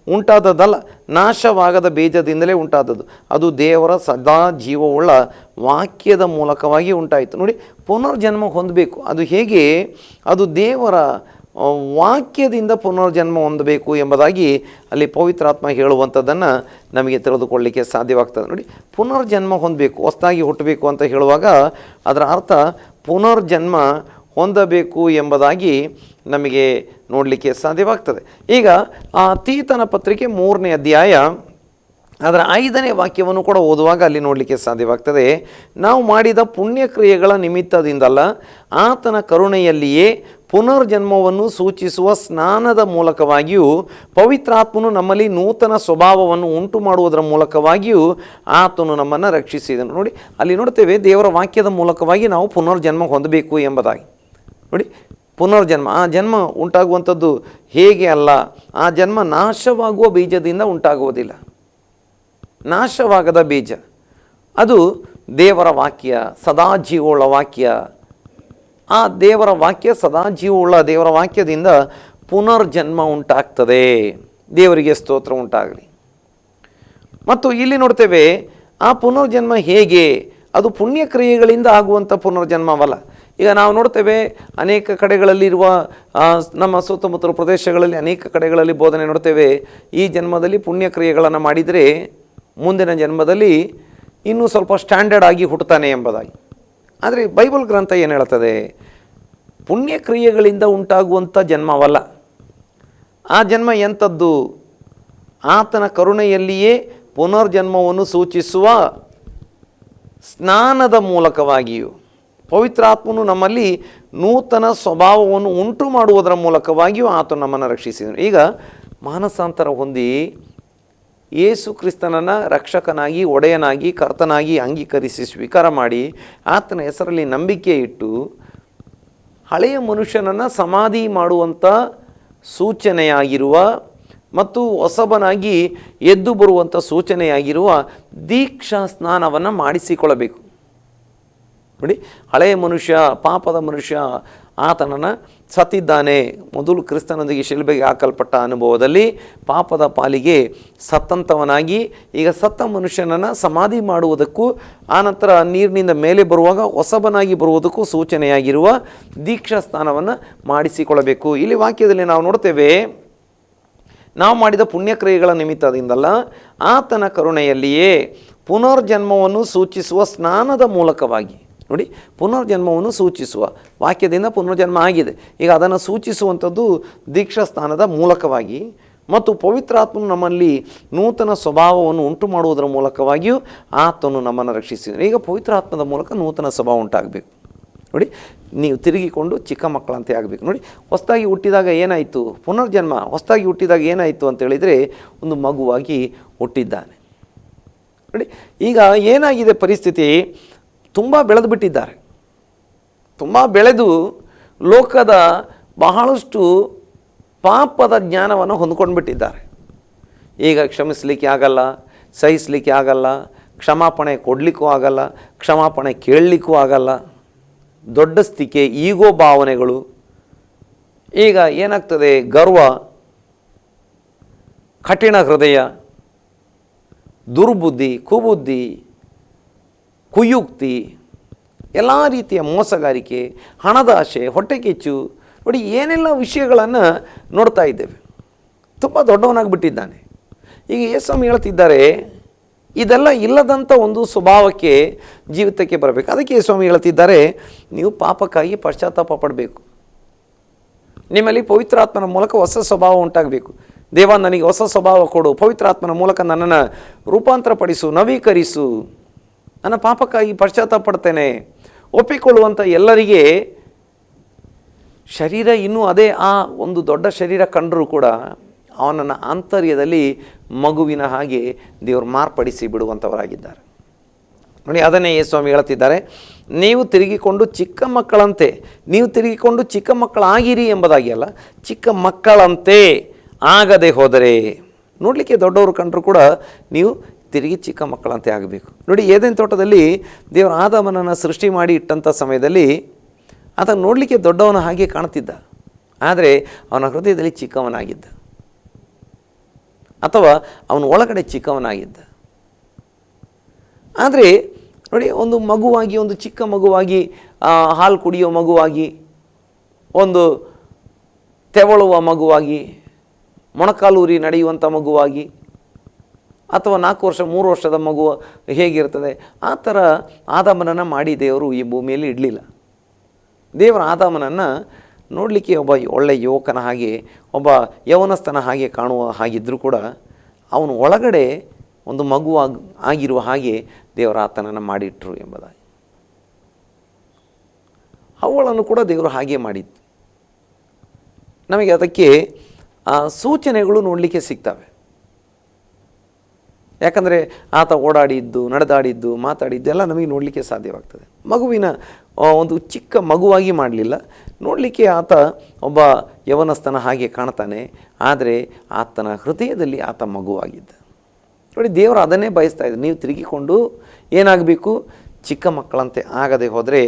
ಉಂಟಾದದ್ದಲ್ಲ. ನಾಶವಾಗದ ಬೀಜದಿಂದಲೇ ಉಂಟಾದದ್ದು. ಅದು ದೇವರ ಸದಾ ಜೀವವುಳ್ಳ ವಾಕ್ಯದ ಮೂಲಕವಾಗಿ ಉಂಟಾಯಿತು. ನೋಡಿ, ಪುನರ್ಜನ್ಮ ಹೊಂದಬೇಕು. ಅದು ಹೇಗೆ? ಅದು ದೇವರ ವಾಕ್ಯದಿಂದ ಪುನರ್ಜನ್ಮ ಹೊಂದಬೇಕು ಎಂಬುದಾಗಿ ಅಲ್ಲಿ ಪವಿತ್ರಾತ್ಮ ಹೇಳುವಂಥದ್ದನ್ನು ನಮಗೆ ತಿಳಿದುಕೊಳ್ಳಲಿಕ್ಕೆ ಸಾಧ್ಯವಾಗ್ತದೆ. ನೋಡಿ, ಪುನರ್ಜನ್ಮ ಹೊಂದಬೇಕು, ಹೊಸದಾಗಿ ಹುಟ್ಟಬೇಕು ಅಂತ ಹೇಳುವಾಗ ಅದರ ಅರ್ಥ ಪುನರ್ಜನ್ಮ ಹೊಂದಬೇಕು ಎಂಬುದಾಗಿ ನಮಗೆ ನೋಡಲಿಕ್ಕೆ ಸಾಧ್ಯವಾಗ್ತದೆ. ಈಗ ಆ ತೀತನ ಪತ್ರಿಕೆ ಮೂರನೇ ಅಧ್ಯಾಯ ಅದರ ಐದನೇ ವಾಕ್ಯವನ್ನು ಕೂಡ ಓದುವಾಗ ಅಲ್ಲಿ ನೋಡಲಿಕ್ಕೆ ಸಾಧ್ಯವಾಗ್ತದೆ. ನಾವು ಮಾಡಿದ ಪುಣ್ಯಕ್ರಿಯೆಗಳ ನಿಮಿತ್ತದಿಂದಲ್ಲ ಆತನ ಕರುಣೆಯಲ್ಲಿಯೇ ಪುನರ್ಜನ್ಮವನ್ನು ಸೂಚಿಸುವ ಸ್ನಾನದ ಮೂಲಕವಾಗಿಯೂ ಪವಿತ್ರಾತ್ಮನು ನಮ್ಮಲ್ಲಿ ನೂತನ ಸ್ವಭಾವವನ್ನು ಉಂಟು ಮಾಡುವುದರ ಮೂಲಕವಾಗಿಯೂ ಆತನು ನಮ್ಮನ್ನು ರಕ್ಷಿಸಿದನು. ನೋಡಿ, ಅಲ್ಲಿ ನೋಡ್ತೇವೆ ದೇವರ ವಾಕ್ಯದ ಮೂಲಕವಾಗಿ ನಾವು ಪುನರ್ಜನ್ಮ ಹೊಂದಬೇಕು ಎಂಬುದಾಗಿ. ನೋಡಿ, ಪುನರ್ಜನ್ಮ, ಆ ಜನ್ಮ ಉಂಟಾಗುವಂಥದ್ದು ಹೇಗೆ ಅಲ್ಲ? ಆ ಜನ್ಮ ನಾಶವಾಗುವ ಬೀಜದಿಂದ ಉಂಟಾಗುವುದಿಲ್ಲ. ನಾಶವಾಗದ ಬೀಜ. ಅದು ದೇವರ ವಾಕ್ಯ ಸದಾ ಜೀವೋಳ ವಾಕ್ಯ. ಆ ದೇವರ ವಾಕ್ಯ ಸದಾ ಜೀವವುಳ್ಳ ದೇವರ ವಾಕ್ಯದಿಂದ ಪುನರ್ಜನ್ಮ ಉಂಟಾಗ್ತದೆ. ದೇವರಿಗೆ ಸ್ತೋತ್ರ ಉಂಟಾಗಲಿ. ಮತ್ತು ಇಲ್ಲಿ ನೋಡ್ತೇವೆ, ಆ ಪುನರ್ಜನ್ಮ ಹೇಗೆ? ಅದು ಪುಣ್ಯಕ್ರಿಯೆಗಳಿಂದ ಆಗುವಂಥ ಪುನರ್ಜನ್ಮವಲ್ಲ. ಈಗ ನಾವು ನೋಡ್ತೇವೆ, ಅನೇಕ ಕಡೆಗಳಲ್ಲಿರುವ ನಮ್ಮ ಸುತ್ತಮುತ್ತಲ ಪ್ರದೇಶಗಳಲ್ಲಿ ಅನೇಕ ಕಡೆಗಳಲ್ಲಿ ಬೋಧನೆ ನೋಡ್ತೇವೆ. ಈ ಜನ್ಮದಲ್ಲಿ ಪುಣ್ಯಕ್ರಿಯೆಗಳನ್ನು ಮಾಡಿದರೆ ಮುಂದಿನ ಜನ್ಮದಲ್ಲಿ ಇನ್ನೂ ಸ್ವಲ್ಪ ಸ್ಟ್ಯಾಂಡರ್ಡ್ ಆಗಿ ಹುಟ್ಟುತ್ತಾನೆ ಎಂಬುದಾಗಿ. ಆದರೆ ಬೈಬಲ್ ಗ್ರಂಥ ಏನು ಹೇಳ್ತದೆ ಪುಣ್ಯಕ್ರಿಯೆಗಳಿಂದ ಉಂಟಾಗುವಂಥ ಜನ್ಮವಲ್ಲ. ಆ ಜನ್ಮ ಎಂಥದ್ದು ಆತನ ಕರುಣೆಯಲ್ಲಿಯೇ ಪುನರ್ಜನ್ಮವನ್ನು ಸೂಚಿಸುವ ಸ್ನಾನದ ಮೂಲಕವಾಗಿಯೂ ಪವಿತ್ರಾತ್ಮನು ನಮ್ಮಲ್ಲಿ ನೂತನ ಸ್ವಭಾವವನ್ನು ಉಂಟು ಮಾಡುವುದರ ಮೂಲಕವಾಗಿಯೂ ಆತ ನಮ್ಮನ್ನು ರಕ್ಷಿಸಿದನು. ಈಗ ಮಾನಸಾಂತರ ಹೊಂದಿ ಯೇಸು ಕ್ರಿಸ್ತನನ್ನು ರಕ್ಷಕನಾಗಿ, ಒಡೆಯನಾಗಿ, ಕರ್ತನಾಗಿ ಅಂಗೀಕರಿಸಿ ಸ್ವೀಕಾರ ಮಾಡಿ ಆತನ ಹೆಸರಲ್ಲಿ ನಂಬಿಕೆ ಇಟ್ಟು ಹಳೆಯ ಮನುಷ್ಯನನ್ನು ಸಮಾಧಿ ಮಾಡುವಂಥ ಸೂಚನೆಯಾಗಿರುವ ಮತ್ತು ಹೊಸಬನಾಗಿ ಎದ್ದು ಬರುವಂಥ ಸೂಚನೆಯಾಗಿರುವ ದೀಕ್ಷಾ ಸ್ನಾನವನ್ನು ಮಾಡಿಸಿಕೊಳ್ಳಬೇಕು. ನೋಡಿ, ಹಳೆಯ ಮನುಷ್ಯ, ಪಾಪದ ಮನುಷ್ಯ ಆತನನ್ನು ಸತ್ತಿದ್ದಾನೆ. ಮೊದಲು ಕ್ರಿಸ್ತನೊಂದಿಗೆ ಶಿಲ್ಬೆಗೆ ಹಾಕಲ್ಪಟ್ಟ ಅನುಭವದಲ್ಲಿ ಪಾಪದ ಪಾಲಿಗೆ ಸತ್ತಂತವನಾಗಿ, ಈಗ ಸತ್ತ ಮನುಷ್ಯನನ್ನು ಸಮಾಧಿ ಮಾಡುವುದಕ್ಕೂ ಆನಂತರ ನೀರಿನಿಂದ ಮೇಲೆ ಬರುವಾಗ ಹೊಸಬನಾಗಿ ಬರುವುದಕ್ಕೂ ಸೂಚನೆಯಾಗಿರುವ ದೀಕ್ಷಾ ಸ್ಥಾನವನ್ನು ಮಾಡಿಸಿಕೊಳ್ಳಬೇಕು. ಇಲ್ಲಿ ವಾಕ್ಯದಲ್ಲಿ ನಾವು ನೋಡ್ತೇವೆ, ನಾವು ಮಾಡಿದ ಪುಣ್ಯಕ್ರಿಯೆಗಳ ನಿಮಿತ್ತದಿಂದಲ್ಲ, ಆತನ ಕರುಣೆಯಲ್ಲಿಯೇ ಪುನರ್ಜನ್ಮವನ್ನು ಸೂಚಿಸುವ ಸ್ನಾನದ ಮೂಲಕವಾಗಿ. ನೋಡಿ ಪುನರ್ಜನ್ಮವನ್ನು ಸೂಚಿಸುವ. ವಾಕ್ಯದಿಂದ ಪುನರ್ಜನ್ಮ ಆಗಿದೆ. ಈಗ ಅದನ್ನು ಸೂಚಿಸುವಂಥದ್ದು ದೀಕ್ಷಾ ಸ್ಥಾನದ ಮೂಲಕವಾಗಿ ಮತ್ತು ಪವಿತ್ರಾತ್ಮನು ನಮ್ಮಲ್ಲಿ ನೂತನ ಸ್ವಭಾವವನ್ನು ಉಂಟು ಮಾಡುವುದರ ಮೂಲಕವಾಗಿಯೂ ಆತನು ನಮ್ಮನ್ನು ರಕ್ಷಿಸಿದ ಈಗ ಪವಿತ್ರಾತ್ಮದ ಮೂಲಕ ನೂತನ ಸ್ವಭಾವ ಉಂಟಾಗಬೇಕು. ನೋಡಿ, ನೀವು ತಿರುಗಿಕೊಂಡು ಚಿಕ್ಕ ಮಕ್ಕಳಂತೆ ಆಗಬೇಕು. ನೋಡಿ, ಹೊಸದಾಗಿ ಹುಟ್ಟಿದಾಗ ಏನಾಯಿತು? ಪುನರ್ಜನ್ಮ. ಹೊಸದಾಗಿ ಹುಟ್ಟಿದಾಗ ಏನಾಯಿತು ಅಂತ ಹೇಳಿದರೆ ಒಂದು ಮಗುವಾಗಿ ಹುಟ್ಟಿದ್ದಾನೆ. ನೋಡಿ, ಈಗ ಏನಾಗಿದೆ ಪರಿಸ್ಥಿತಿ? ತುಂಬ ಬೆಳೆದು ಬಿಟ್ಟಿದ್ದಾರೆ. ತುಂಬ ಬೆಳೆದು ಲೋಕದ ಬಹಳಷ್ಟು ಪಾಪದ ಜ್ಞಾನವನ್ನು ಹೊಂದ್ಕೊಂಡು ಬಿಟ್ಟಿದ್ದಾರೆ. ಈಗ ಕ್ಷಮಿಸಲಿಕ್ಕೆ ಆಗಲ್ಲ, ಸಹಿಸಲಿಕ್ಕೆ ಆಗಲ್ಲ, ಕ್ಷಮಾಪಣೆ ಕೊಡಲಿಕ್ಕೂ ಆಗಲ್ಲ, ಕ್ಷಮಾಪಣೆ ಕೇಳಲಿಕ್ಕೂ ಆಗಲ್ಲ. ದೊಡ್ಡ ಸ್ಥಿಕೆ ಈಗೋ ಭಾವನೆಗಳು. ಈಗ ಏನಾಗ್ತದೆ? ಗರ್ವ, ಕಠಿಣ ಹೃದಯ, ದುರ್ಬುದ್ಧಿ, ಕುಬುದ್ಧಿ ಕುಯುಕ್ತಿ, ಎಲ್ಲ ರೀತಿಯ ಮೋಸಗಾರಿಕೆ, ಹಣದ ಆಶೆ ಹೊಟ್ಟೆ ಕಿಚ್ಚು ನೋಡಿ ಏನೆಲ್ಲ ವಿಷಯಗಳನ್ನು ನೋಡ್ತಾ ಇದ್ದೇವೆ. ತುಂಬ ದೊಡ್ಡವನಾಗಿಬಿಟ್ಟಿದ್ದಾನೆ. ಈಗ ಯೇಸ್ವಾಮಿ ಹೇಳ್ತಿದ್ದಾರೆ, ಇದೆಲ್ಲ ಇಲ್ಲದಂಥ ಒಂದು ಸ್ವಭಾವಕ್ಕೆ ಜೀವಿತಕ್ಕೆ ಬರಬೇಕು. ಅದಕ್ಕೆ ಯೇಸ್ವಾಮಿ ಹೇಳ್ತಿದ್ದಾರೆ, ನೀವು ಪಾಪಕ್ಕಾಗಿ ಪಶ್ಚಾತ್ತಾಪ ಪಡಬೇಕು. ನಿಮ್ಮಲ್ಲಿ ಪವಿತ್ರಾತ್ಮನ ಮೂಲಕ ಹೊಸ ಸ್ವಭಾವ ಉಂಟಾಗಬೇಕು. ದೇವ ನನಗೆ ಹೊಸ ಸ್ವಭಾವ ಕೊಡು, ಪವಿತ್ರಾತ್ಮನ ಮೂಲಕ ನನ್ನನ್ನು ರೂಪಾಂತರಪಡಿಸು, ನವೀಕರಿಸು. ನನ್ನ ಪಾಪಕ್ಕಾಗಿ ಪಶ್ಚಾತ್ತಾಪ ಪಡ್ತೇನೆ ಒಪ್ಪಿಕೊಳ್ಳುವಂಥ ಎಲ್ಲರಿಗೆ ಶರೀರ ಇನ್ನೂ ಅದೇ ಆ ಒಂದು ದೊಡ್ಡ ಶರೀರ ಕಂಡರೂ ಕೂಡ ಅವನನ್ನು ಆಂತರ್ಯದಲ್ಲಿ ಮಗುವಿನ ಹಾಗೆ ದೇವರು ಮಾರ್ಪಡಿಸಿ ಬಿಡುವಂಥವರಾಗಿದ್ದಾರೆ ನೋಡಿ, ಅದನ್ನೇ ಯೇಸ್ವಾಮಿ ಹೇಳ್ತಿದ್ದಾರೆ ನೀವು ತಿರುಗಿಕೊಂಡು ಚಿಕ್ಕ ಮಕ್ಕಳಂತೆ, ನೀವು ತಿರುಗಿಕೊಂಡು ಚಿಕ್ಕ ಮಕ್ಕಳಾಗಿರಿ ಎಂಬುದಾಗಿ ಅಲ್ಲ, ಚಿಕ್ಕ ಮಕ್ಕಳಂತೆ ಆಗದೆ ಹೋದರೆ ನೋಡಲಿಕ್ಕೆ ದೊಡ್ಡವರು ಕಂಡರೂ ಕೂಡ ನೀವು ತಿರುಗಿ ಚಿಕ್ಕ ಮಕ್ಕಳಂತೆ ಆಗಬೇಕು. ನೋಡಿ, ಏದೇನು ತೋಟದಲ್ಲಿ ದೇವರ ಆದಾಮನನ್ನು ಸೃಷ್ಟಿ ಮಾಡಿ ಇಟ್ಟಂಥ ಸಮಯದಲ್ಲಿ ಆತ ನೋಡಲಿಕ್ಕೆ ದೊಡ್ಡವನ ಹಾಗೆ ಕಾಣ್ತಿದ್ದ. ಆದರೆ ಅವನ ಹೃದಯದಲ್ಲಿ ಚಿಕ್ಕವನಾಗಿದ್ದ. ಅಥವಾ ಅವನ ಒಳಗಡೆ ಚಿಕ್ಕವನಾಗಿದ್ದ. ಆದರೆ ನೋಡಿ, ಒಂದು ಮಗುವಾಗಿ, ಒಂದು ಚಿಕ್ಕ ಮಗುವಾಗಿ ಹಾಲು ಕುಡಿಯೋ ಮಗುವಾಗಿ, ಒಂದು ತೆವಳುವ ಮಗುವಾಗಿ, ಮೊಣಕಾಲೂರಿ ನಡೆಯುವಂಥ ಮಗುವಾಗಿ ಅಥವಾ ನಾಲ್ಕು ವರ್ಷ, ಮೂರು ವರ್ಷದ ಮಗು ಹೇಗಿರ್ತದೆ? ಆ ಥರ ಆದಮನನ್ನು ಮಾಡಿ ದೇವರು ಈ ಭೂಮಿಯಲ್ಲಿ ಇಡಲಿಲ್ಲ. ದೇವರ ಆದಮನನ್ನು ನೋಡಲಿಕ್ಕೆ ಒಬ್ಬ ಒಳ್ಳೆಯ ಯುವಕನ ಹಾಗೆ, ಒಬ್ಬ ಯವನಸ್ಥನ ಹಾಗೆ ಕಾಣುವ ಹಾಗಿದ್ದರೂ ಕೂಡ ಅವನು ಒಳಗಡೆ ಒಂದು ಮಗು ಆಗಿರುವ ಹಾಗೆ ದೇವರ ಆತನನ್ನು ಮಾಡಿಟ್ಟರು ಎಂಬುದಾಗಿ. ಅವುಗಳನ್ನು ಕೂಡ ದೇವರು ಹಾಗೆ ಮಾಡಿದ್ದು ನಮಗೆ ಅದಕ್ಕೆ ಸೂಚನೆಗಳು ನೋಡಲಿಕ್ಕೆ ಸಿಗ್ತವೆ. ಯಾಕಂದರೆ ಆತ ಓಡಾಡಿದ್ದು, ನಡೆದಾಡಿದ್ದು, ಮಾತಾಡಿದ್ದು ಎಲ್ಲ ನಮಗೆ ನೋಡಲಿಕ್ಕೆ ಸಾಧ್ಯವಾಗ್ತದೆ. ಮಗುವಿನ ಒಂದು ಚಿಕ್ಕ ಮಗುವಾಗಿ ಮಾಡಲಿಲ್ಲ. ನೋಡಲಿಕ್ಕೆ ಆತ ಒಬ್ಬ ಯವನಸ್ಥನ ಹಾಗೆ ಕಾಣ್ತಾನೆ. ಆದರೆ ಆತನ ಹೃದಯದಲ್ಲಿ ಆತ ಮಗುವಾಗಿದ್ದ. ನೋಡಿ, ದೇವರು ಅದನ್ನೇ ಬಯಸ್ತಾ ಇದ್ದ. ನೀವು ತಿರುಗಿಕೊಂಡು ಏನಾಗಬೇಕು? ಚಿಕ್ಕ ಮಕ್ಕಳಂತೆ ಆಗದೆ ಹೋದರೆ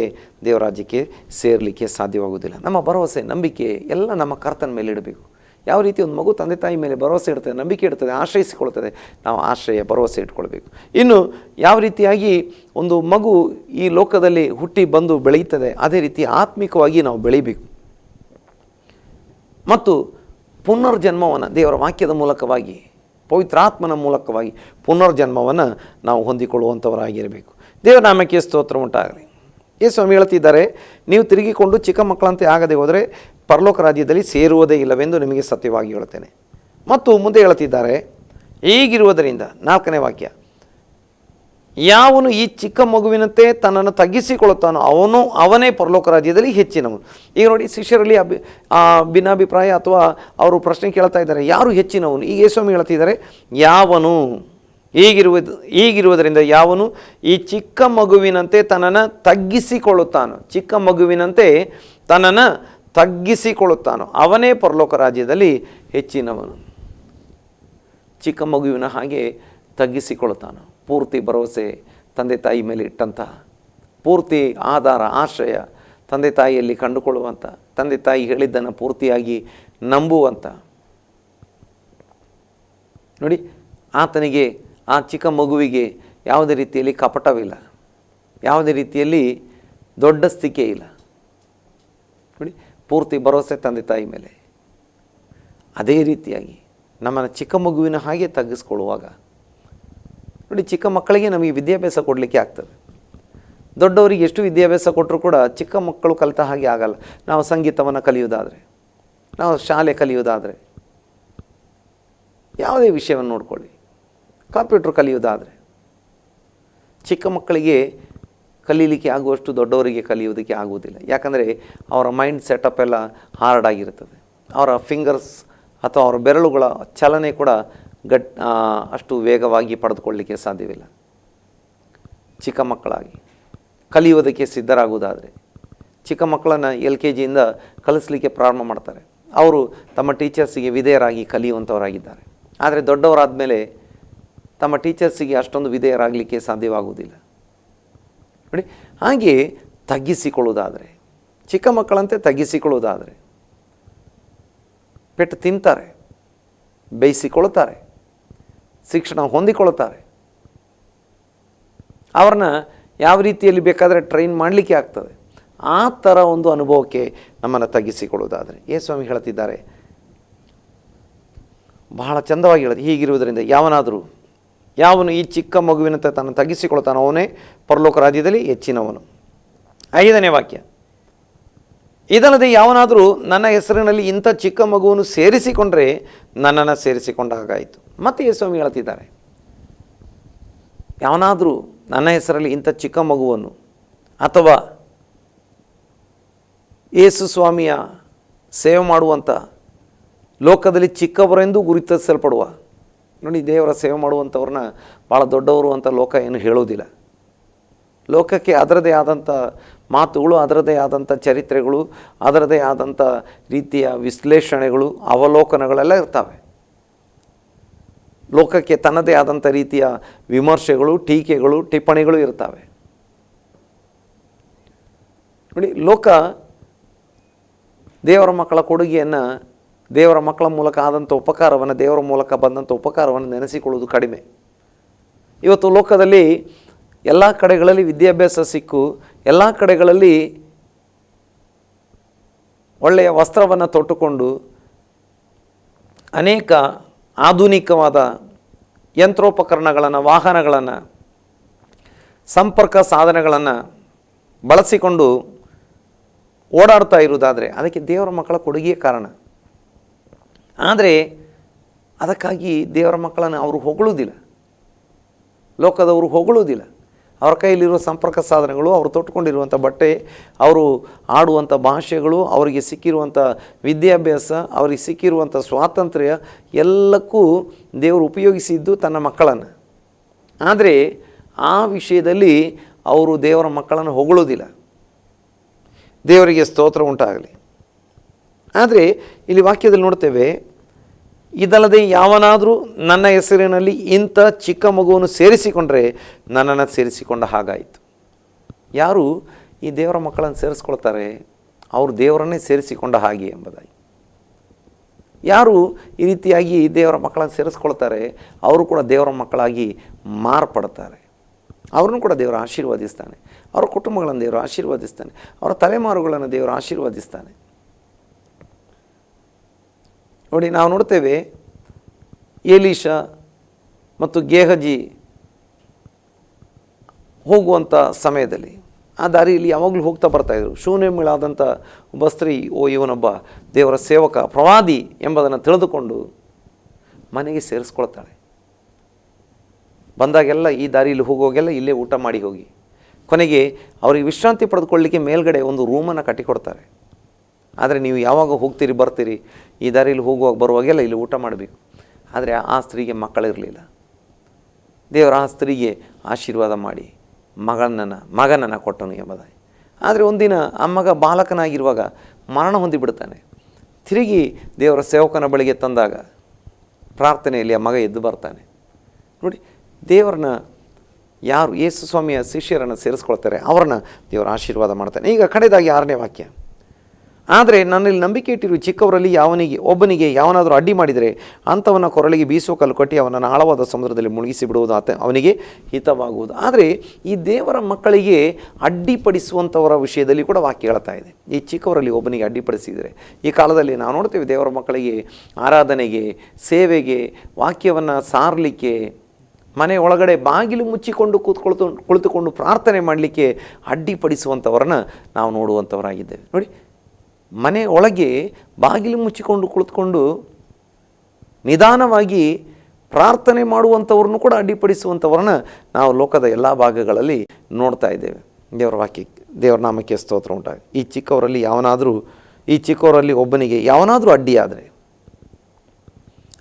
ದೇವರಾಜ್ಯಕ್ಕೆ ಸೇರಲಿಕ್ಕೆ ಸಾಧ್ಯವಾಗುವುದಿಲ್ಲ. ನಮ್ಮ ಭರವಸೆ, ನಂಬಿಕೆ ಎಲ್ಲ ನಮ್ಮ ಕರ್ತನ ಮೇಲೆ ಇಡಬೇಕು. ಯಾವ ರೀತಿ ಒಂದು ಮಗು ತಂದೆ ತಾಯಿ ಮೇಲೆ ಭರವಸೆ ಇಡ್ತದೆ, ನಂಬಿಕೆ ಇಡ್ತದೆ ಆಶ್ರಯಿಸಿಕೊಳ್ತದೆ ನಾವು ಆಶ್ರಯ, ಭರವಸೆ ಇಟ್ಕೊಳ್ಬೇಕು. ಇನ್ನು ಯಾವ ರೀತಿಯಾಗಿ ಒಂದು ಮಗು ಈ ಲೋಕದಲ್ಲಿ ಹುಟ್ಟಿ ಬಂದು ಬೆಳೆಯುತ್ತದೆ, ಅದೇ ರೀತಿ ಆತ್ಮಿಕವಾಗಿ ನಾವು ಬೆಳೀಬೇಕು. ಮತ್ತು ಪುನರ್ಜನ್ಮವನ್ನು ದೇವರ ವಾಕ್ಯದ ಮೂಲಕವಾಗಿ, ಪವಿತ್ರಾತ್ಮನ ಮೂಲಕವಾಗಿ ಪುನರ್ಜನ್ಮವನ್ನು ನಾವು ಹೊಂದಿಕೊಳ್ಳುವಂಥವರಾಗಿರಬೇಕು. ದೇವರ ನಾಮಕ್ಕೆ ಸ್ತೋತ್ರ ಉಂಟಾಗಲಿ. ಈ ಸ್ವಾಮಿ ಹೇಳ್ತಿದ್ದಾರೆ, ನೀವು ತಿರುಗಿಕೊಂಡು ಚಿಕ್ಕ ಮಕ್ಕಳಂತೆ ಆಗದೆ ಹೋದರೆ ಪರಲೋಕ ರಾಜ್ಯದಲ್ಲಿ ಸೇರುವುದೇ ಇಲ್ಲವೆಂದು ನಿಮಗೆ ಸತ್ಯವಾಗಿ ಹೇಳುತ್ತೇನೆ. ಮತ್ತು ಮುಂದೆ ಹೇಳುತ್ತಿದ್ದಾರೆ, ಹೀಗಿರುವುದರಿಂದ ನಾಲ್ಕನೇ ವಾಕ್ಯ, ಯಾವನು ಈ ಚಿಕ್ಕ ಮಗುವಿನಂತೆ ತನ್ನನ್ನು ತಗ್ಗಿಸಿಕೊಳ್ಳುತ್ತಾನೋ ಅವನು ಅವನೇ ಪರಲೋಕ ರಾಜ್ಯದಲ್ಲಿ ಹೆಚ್ಚಿನವನು. ಈಗ ನೋಡಿ, ಶಿಷ್ಯರಲ್ಲಿ ಅಭಿ ಭಿನ್ನಾಭಿಪ್ರಾಯ ಅಥವಾ ಅವರು ಪ್ರಶ್ನೆ ಕೇಳ್ತಾ ಇದ್ದಾರೆ, ಯಾರು ಹೆಚ್ಚಿನವನು? ಈಗ ಯೇಸ್ವಾಮಿ ಹೇಳ್ತಿದ್ದಾರೆ ಯಾವನು? ಈಗಿರುವುದು ಈಗಿರುವುದರಿಂದ ಯಾವನು? ಈ ಚಿಕ್ಕ ಮಗುವಿನಂತೆ ತನ್ನನ್ನು ತಗ್ಗಿಸಿಕೊಳ್ಳುತ್ತಾನೋ, ಚಿಕ್ಕ ಮಗುವಿನಂತೆ ತನ್ನನ್ನು ತಗ್ಗಿಸಿಕೊಳ್ಳುತ್ತಾನೋ ಅವನೇ ಪರಲೋಕ ರಾಜ್ಯದಲ್ಲಿ ಹೆಚ್ಚಿನವನು. ಚಿಕ್ಕ ಮಗುವಿನ ಹಾಗೆ ತಗ್ಗಿಸಿಕೊಳ್ಳುತ್ತಾನೋ. ಪೂರ್ತಿ ಭರವಸೆ ತಂದೆ ತಾಯಿ ಮೇಲೆ ಇಟ್ಟಂತಹ, ಪೂರ್ತಿ ಆಧಾರ, ಆಶ್ರಯ ತಂದೆ ತಾಯಿಯಲ್ಲಿ ಕಂಡುಕೊಳ್ಳುವಂಥ ತಂದೆ ತಾಯಿ ಹೇಳಿದ್ದನ್ನು ಪೂರ್ತಿಯಾಗಿ ನಂಬುವಂಥ ನೋಡಿ, ಆತನಿಗೆ, ಆ ಚಿಕ್ಕ ಮಗುವಿಗೆ ಯಾವುದೇ ರೀತಿಯಲ್ಲಿ ಕಪಟವಿಲ್ಲ. ಯಾವುದೇ ರೀತಿಯಲ್ಲಿ ದೊಡ್ಡ ಸ್ಥಿಕೆ ಇಲ್ಲ. ಪೂರ್ತಿ ಭರವಸೆ ತಂದೆ ತಾಯಿ ಮೇಲೆ. ಅದೇ ರೀತಿಯಾಗಿ ನಮ್ಮನ್ನು ಚಿಕ್ಕ ಮಗುವಿನ ಹಾಗೆ ತಗ್ಗಿಸ್ಕೊಳ್ಳುವಾಗ, ನೋಡಿ ಚಿಕ್ಕ ಮಕ್ಕಳಿಗೆ ನಮಗೆ ವಿದ್ಯಾಭ್ಯಾಸ ಕೊಡಲಿಕ್ಕೆ ಆಗ್ತದೆ. ದೊಡ್ಡವರಿಗೆ ಎಷ್ಟು ವಿದ್ಯಾಭ್ಯಾಸ ಕೊಟ್ಟರು ಕೂಡ ಚಿಕ್ಕ ಮಕ್ಕಳು ಕಲಿತ ಹಾಗೆ ಆಗಲ್ಲ. ನಾವು ಸಂಗೀತವನ್ನು ಕಲಿಯೋದಾದರೆ ನಾವು ಶಾಲೆ ಕಲಿಯೋದಾದರೆ ಯಾವುದೇ ವಿಷಯವನ್ನು ನೋಡ್ಕೊಳ್ಳಿ. ಕಂಪ್ಯೂಟ್ರ್ ಕಲಿಯೋದಾದರೆ ಚಿಕ್ಕ ಮಕ್ಕಳಿಗೆ ಕಲೀಲಿಕ್ಕೆ ಆಗುವಷ್ಟು ದೊಡ್ಡವರಿಗೆ ಕಲಿಯೋದಕ್ಕೆ ಆಗುವುದಿಲ್ಲ. ಯಾಕಂದರೆ ಅವರ ಮೈಂಡ್ ಸೆಟಪ್ ಎಲ್ಲ ಹಾರ್ಡ್ ಆಗಿರುತ್ತದೆ ಅವರ ಫಿಂಗರ್ಸ್ ಅಥವಾ ಅವರ ಬೆರಳುಗಳ ಚಲನೆ ಕೂಡ ಗಟ್ ಅಷ್ಟು ವೇಗವಾಗಿ ಪಡೆದುಕೊಳ್ಳಲಿಕ್ಕೆ ಸಾಧ್ಯವಿಲ್ಲ. ಚಿಕ್ಕ ಮಕ್ಕಳಾಗಿ. ಕಲಿಯೋದಕ್ಕೆ ಸಿದ್ಧರಾಗುವುದಾದರೆ ಚಿಕ್ಕ ಮಕ್ಕಳನ್ನು ಎಲ್ ಕೆ ಜಿಯಿಂದ ಕಲಿಸ್ಲಿಕ್ಕೆ ಪ್ರಾರಂಭ ಮಾಡ್ತಾರೆ. ಅವರು ತಮ್ಮ ಟೀಚರ್ಸಿಗೆ ವಿಧೇಯರಾಗಿ ಕಲಿಯುವಂಥವರಾಗಿದ್ದಾರೆ ಆದರೆ ದೊಡ್ಡವರಾದ ಮೇಲೆ ತಮ್ಮ ಟೀಚರ್ಸಿಗೆ ಅಷ್ಟೊಂದು ವಿಧೇಯರಾಗಲಿಕ್ಕೆ ಸಾಧ್ಯವಾಗುವುದಿಲ್ಲ. ನೋಡಿ, ಹಾಗೆ ತಗ್ಗಿಸಿಕೊಳ್ಳುವುದಾದರೆ ಚಿಕ್ಕ ಮಕ್ಕಳಂತೆ ತಗ್ಗಿಸಿಕೊಳ್ಳುವುದಾದರೆ ಪೆಟ್ಟು ತಿಂತಾರೆ ಬೇಯಿಸಿಕೊಳ್ತಾರೆ ಶಿಕ್ಷಣ ಹೊಂದಿಕೊಳ್ತಾರೆ ಅವ್ರನ್ನ ಯಾವ ರೀತಿಯಲ್ಲಿ ಬೇಕಾದರೆ ಟ್ರೈನ್ ಮಾಡಲಿಕ್ಕೆ ಆಗ್ತದೆ. ಆ ಥರ ಒಂದು ಅನುಭವಕ್ಕೆ ನಮ್ಮನ್ನು ತಗ್ಗಿಸಿಕೊಳ್ಳುವುದಾದರೆ ಏ ಸ್ವಾಮಿ ಹೇಳ್ತಿದ್ದಾರೆ. ಬಹಳ ಚಂದವಾಗಿ ಹೇಳಿದೆ ಹೀಗಿರುವುದರಿಂದ ಯಾವನಾದರೂ ಯಾವನು ಈ ಚಿಕ್ಕ ಮಗುವಿನಂತೆ ತಾನು ತಗ್ಗಿಸಿಕೊಳ್ತಾನೋ ಅವನೇ ಪರಲೋಕ ರಾಜ್ಯದಲ್ಲಿ ಹೆಚ್ಚಿನವನು. ಐದನೇ ವಾಕ್ಯ. ಇದಲ್ಲದೆ ಯಾವನಾದರೂ ನನ್ನ ಹೆಸರಿನಲ್ಲಿ ಇಂಥ ಚಿಕ್ಕ ಮಗುವನ್ನು ಸೇರಿಸಿಕೊಂಡ್ರೆ ನನ್ನನ್ನು ಸೇರಿಸಿಕೊಂಡ ಹಾಗಾಯಿತು. ಮತ್ತೆ ಯೇಸ್ವಾಮಿ ಹೇಳ್ತಿದ್ದಾರೆ. ಯಾವನಾದರೂ ನನ್ನ ಹೆಸರಲ್ಲಿ ಇಂಥ ಚಿಕ್ಕ ಮಗುವನ್ನು ಅಥವಾ ಯೇಸು ಸ್ವಾಮಿಯ ಸೇವೆ ಮಾಡುವಂಥ ಲೋಕದಲ್ಲಿ ಚಿಕ್ಕವರೆಂದು ಗುರುತಿಸಲ್ಪಡುವ ನೋಡಿ, ದೇವರ ಸೇವೆ ಮಾಡುವಂಥವ್ರನ್ನ ಭಾಳ ದೊಡ್ಡವರು ಅಂತ ಲೋಕ ಏನು ಹೇಳೋದಿಲ್ಲ ಲೋಕಕ್ಕೆ ಅದರದೇ ಆದಂಥ ಮಾತುಗಳು, ಅದರದೇ ಆದಂಥ ಚರಿತ್ರೆಗಳು, ಅದರದೇ ಆದಂಥ ರೀತಿಯ ವಿಶ್ಲೇಷಣೆಗಳು, ಅವಲೋಕನಗಳೆಲ್ಲ ಇರ್ತವೆ. ಲೋಕಕ್ಕೆ ತನ್ನದೇ ಆದಂಥ ರೀತಿಯ ವಿಮರ್ಶೆಗಳು, ಟೀಕೆಗಳು, ಟಿಪ್ಪಣಿಗಳು ಇರ್ತವೆ. ನೋಡಿ, ಲೋಕ ದೇವರ ಮಕ್ಕಳ ಕೊಡುಗೆಯನ್ನು ದೇವರ ಮಕ್ಕಳ ಮೂಲಕ ಆದಂಥ ಉಪಕಾರವನ್ನು, ದೇವರ ಮೂಲಕ ಬಂದಂಥ ಉಪಕಾರವನ್ನು ನೆನೆಸಿಕೊಳ್ಳುವುದು ಕಡಿಮೆ. ಇವತ್ತು ಲೋಕದಲ್ಲಿ ಎಲ್ಲ ಕಡೆಗಳಲ್ಲಿ ವಿದ್ಯಾಭ್ಯಾಸ ಸಿಕ್ಕು, ಎಲ್ಲ ಕಡೆಗಳಲ್ಲಿ ಒಳ್ಳೆಯ ವಸ್ತ್ರವನ್ನು ತೊಟ್ಟುಕೊಂಡು ಅನೇಕ ಆಧುನಿಕವಾದ ಯಂತ್ರೋಪಕರಣಗಳನ್ನು, ವಾಹನಗಳನ್ನು, ಸಂಪರ್ಕ ಸಾಧನಗಳನ್ನು ಬಳಸಿಕೊಂಡು ಓಡಾಡ್ತಾ ಇರುವುದಾದರೆ ಅದಕ್ಕೆ ದೇವರ ಮಕ್ಕಳ ಕೊಡುಗೆಯೇ ಕಾರಣ. ಆದರೆ ಅದಕ್ಕಾಗಿ ದೇವರ ಮಕ್ಕಳನ್ನು ಅವರು ಹೊಗಳುವುದಿಲ್ಲ. ಲೋಕದವರು ಹೊಗಳುವುದಿಲ್ಲ. ಅವ್ರ ಕೈಯಲ್ಲಿರುವ ಸಂಪರ್ಕ ಸಾಧನಗಳು, ಅವರು ತೊಟ್ಕೊಂಡಿರುವಂಥ ಬಟ್ಟೆ, ಅವರು ಆಡುವಂಥ ಭಾಷೆಗಳು, ಅವರಿಗೆ ಸಿಕ್ಕಿರುವಂಥ ವಿದ್ಯಾಭ್ಯಾಸ, ಅವರಿಗೆ ಸಿಕ್ಕಿರುವಂಥ ಸ್ವಾತಂತ್ರ್ಯ ಎಲ್ಲಕ್ಕೂ ದೇವರು ಉಪಯೋಗಿಸಿದ್ದು ತನ್ನ ಮಕ್ಕಳನ್ನು. ಆದರೆ ಆ ವಿಷಯದಲ್ಲಿ ಅವರು ದೇವರ ಮಕ್ಕಳನ್ನು ಹೊಗಳೋದಿಲ್ಲ ದೇವರಿಗೆ ಸ್ತೋತ್ರ ಉಂಟಾಗಲಿ. ಆದರೆ ಇಲ್ಲಿ ವಾಕ್ಯದಲ್ಲಿ ನೋಡ್ತೇವೆ ಇದಲ್ಲದೆ ಯಾವನಾದರೂ ನನ್ನ ಹೆಸರಿನಲ್ಲಿ ಇಂಥ ಚಿಕ್ಕ ಮಗುವನ್ನು ಸೇರಿಸಿಕೊಂಡ್ರೆ ನನ್ನನ್ನು ಸೇರಿಸಿಕೊಂಡ ಹಾಗಾಯಿತು. ಯಾರು ಈ ದೇವರ ಮಕ್ಕಳನ್ನು ಸೇರಿಸ್ಕೊಳ್ತಾರೆ? ಅವರು ದೇವರನ್ನೇ ಸೇರಿಸಿಕೊಂಡ ಹಾಗೆ ಎಂಬುದಾಗಿ ಯಾರು ಈ ರೀತಿಯಾಗಿ ದೇವರ ಮಕ್ಕಳನ್ನು ಸೇರಿಸ್ಕೊಳ್ತಾರೆ? ಅವರು ಕೂಡ ದೇವರ ಮಕ್ಕಳಾಗಿ ಮಾರ್ಪಡ್ತಾರೆ ಅವ್ರನ್ನೂ ಕೂಡ ದೇವರು ಆಶೀರ್ವದಿಸ್ತಾನೆ. ಅವರ ಕುಟುಂಬಗಳನ್ನು ದೇವರು ಆಶೀರ್ವದಿಸ್ತಾನೆ. ಅವರ ತಲೆಮಾರುಗಳನ್ನು ದೇವರು ಆಶೀರ್ವದಿಸ್ತಾನೆ. ನೋಡಿ ನಾವು ನೋಡ್ತೇವೆ ಏಲೀಶ ಮತ್ತು ಗೇಹಜಿ ಹೋಗುವಂಥ ಸಮಯದಲ್ಲಿ. ಆ ದಾರಿಯಲ್ಲಿ ಯಾವಾಗಲೂ ಹೋಗ್ತಾ ಬರ್ತಾಯಿದ್ರು ಶೂನ್ಯಮಿಳಾದಂಥ ಒಬ್ಬ ಸ್ತ್ರೀ, ಓ ಇವನೊಬ್ಬ ದೇವರ ಸೇವಕ, ಪ್ರವಾದಿ ಎಂಬುದನ್ನು ತಿಳಿದುಕೊಂಡು ಮನೆಗೆ ಸೇರಿಸ್ಕೊಳ್ತಾಳೆ. ಬಂದಾಗೆಲ್ಲ ಈ ದಾರಿಯಲ್ಲಿ ಹೋಗುವಾಗೆಲ್ಲ ಇಲ್ಲೇ ಊಟ ಮಾಡಿ ಹೋಗಿ. ಕೊನೆಗೆ ಅವರಿಗೆ ವಿಶ್ರಾಂತಿ ಪಡೆದುಕೊಳ್ಳಲಿಕ್ಕೆ ಮೇಲ್ಗಡೆ ಒಂದು ರೂಮನ್ನು ಕಟ್ಟಿಕೊಡ್ತಾರೆ. ಆದರೆ ನೀವು ಯಾವಾಗ ಹೋಗ್ತೀರಿ, ಬರ್ತೀರಿ, ಈ ದಾರಿಯಲ್ಲಿ ಹೋಗುವಾಗ, ಬರುವಾಗೆಲ್ಲ ಇಲ್ಲಿ ಊಟ ಮಾಡಬೇಕು. ಆದರೆ ಆ ಸ್ತ್ರೀಗೆ ಮಕ್ಕಳಿರಲಿಲ್ಲ ದೇವರ ಆ ಸ್ತ್ರೀಗೆ ಆಶೀರ್ವಾದ ಮಾಡಿ ಮಗನನ್ನು ಮಗನನ್ನು ಕೊಟ್ಟನು ಎಂಬುದಾಗಿ. ಆದರೆ ಒಂದಿನ ಆ ಮಗ ಬಾಲಕನಾಗಿರುವಾಗ ಮರಣ ಹೊಂದಿಬಿಡ್ತಾನೆ. ತಿರುಗಿ ದೇವರ ಸೇವಕನ ಬಳಿಗೆ ತಂದಾಗ ಪ್ರಾರ್ಥನೆಯಲ್ಲಿ ಆ ಮಗ ಎದ್ದು ಬರ್ತಾನೆ. ನೋಡಿ, ದೇವರನ್ನ ಯಾರು, ಯೇಸು ಸ್ವಾಮಿಯ ಶಿಷ್ಯರನ್ನು ಸೇರಿಸ್ಕೊಳ್ತಾರೆ, ಅವರನ್ನ ದೇವರ ಆಶೀರ್ವಾದ ಮಾಡ್ತಾನೆ. ಈಗ ಕಡೆದಾಗಿ ಆರನೇ ವಾಕ್ಯ. ಆದರೆ ನನ್ನಲ್ಲಿ ನಂಬಿಕೆ ಇಟ್ಟಿರುವ ಚಿಕ್ಕವರಲ್ಲಿ ಯಾವನಿಗೆ ಒಬ್ಬನಿಗೆ ಯಾವನಾದರೂ ಅಡ್ಡಿ ಮಾಡಿದರೆ ಅಂಥವನ ಕೊರಳಿಗೆ ಬೀಸುವ ಕಲ್ಲು ಕಟ್ಟಿ ಅವನನ್ನು ಆಳವಾದ ಸಮುದ್ರದಲ್ಲಿ ಮುಳುಗಿಸಿ ಬಿಡುವುದು ಆತ ಅವನಿಗೆ ಹಿತವಾಗುವುದು. ಆದರೆ ಈ ದೇವರ ಮಕ್ಕಳಿಗೆ ಅಡ್ಡಿಪಡಿಸುವಂಥವರ ವಿಷಯದಲ್ಲಿ ಕೂಡ ವಾಕ್ಯ ಹೇಳ್ತಾ ಇದೆ. ಈ ಚಿಕ್ಕವರಲ್ಲಿ ಒಬ್ಬನಿಗೆ ಅಡ್ಡಿಪಡಿಸಿದರೆ ಈ ಕಾಲದಲ್ಲಿ ನಾವು ನೋಡ್ತೇವೆ ದೇವರ ಮಕ್ಕಳಿಗೆ ಆರಾಧನೆಗೆ, ಸೇವೆಗೆ, ವಾಕ್ಯವನ್ನು ಸಾರಲಿಕ್ಕೆ, ಮನೆ ಒಳಗಡೆ ಬಾಗಿಲು ಮುಚ್ಚಿಕೊಂಡು ಕೂತ್ಕೊಳ್ತು ಕುಳಿತುಕೊಂಡು ಪ್ರಾರ್ಥನೆ ಮಾಡಲಿಕ್ಕೆ ಅಡ್ಡಿಪಡಿಸುವಂಥವ್ರನ್ನ ನಾವು ನೋಡುವಂಥವರಾಗಿದ್ದೇವೆ. ನೋಡಿ ಮನೆ ಒಳಗೆ ಬಾಗಿಲು ಮುಚ್ಚಿಕೊಂಡು ಕುಳಿತುಕೊಂಡು ನಿಧಾನವಾಗಿ ಪ್ರಾರ್ಥನೆ ಮಾಡುವಂಥವ್ರನ್ನು ಕೂಡ ಅಡ್ಡಿಪಡಿಸುವಂಥವ್ರನ್ನ ನಾವು ಲೋಕದ ಎಲ್ಲ ಭಾಗಗಳಲ್ಲಿ ನೋಡ್ತಾ ಇದ್ದೇವೆ. ದೇವರ ವಾಕ್ಯ, ದೇವರ ನಾಮಕ್ಕೆ ಸ್ತೋತ್ರ ಉಂಟಾಗಿ ಈ ಚಿಕ್ಕವರಲ್ಲಿ ಯಾವನಾದರೂ, ಈ ಚಿಕ್ಕವರಲ್ಲಿ ಒಬ್ಬನಿಗೆ ಯಾವನಾದರೂ ಅಡ್ಡಿಯಾದರೆ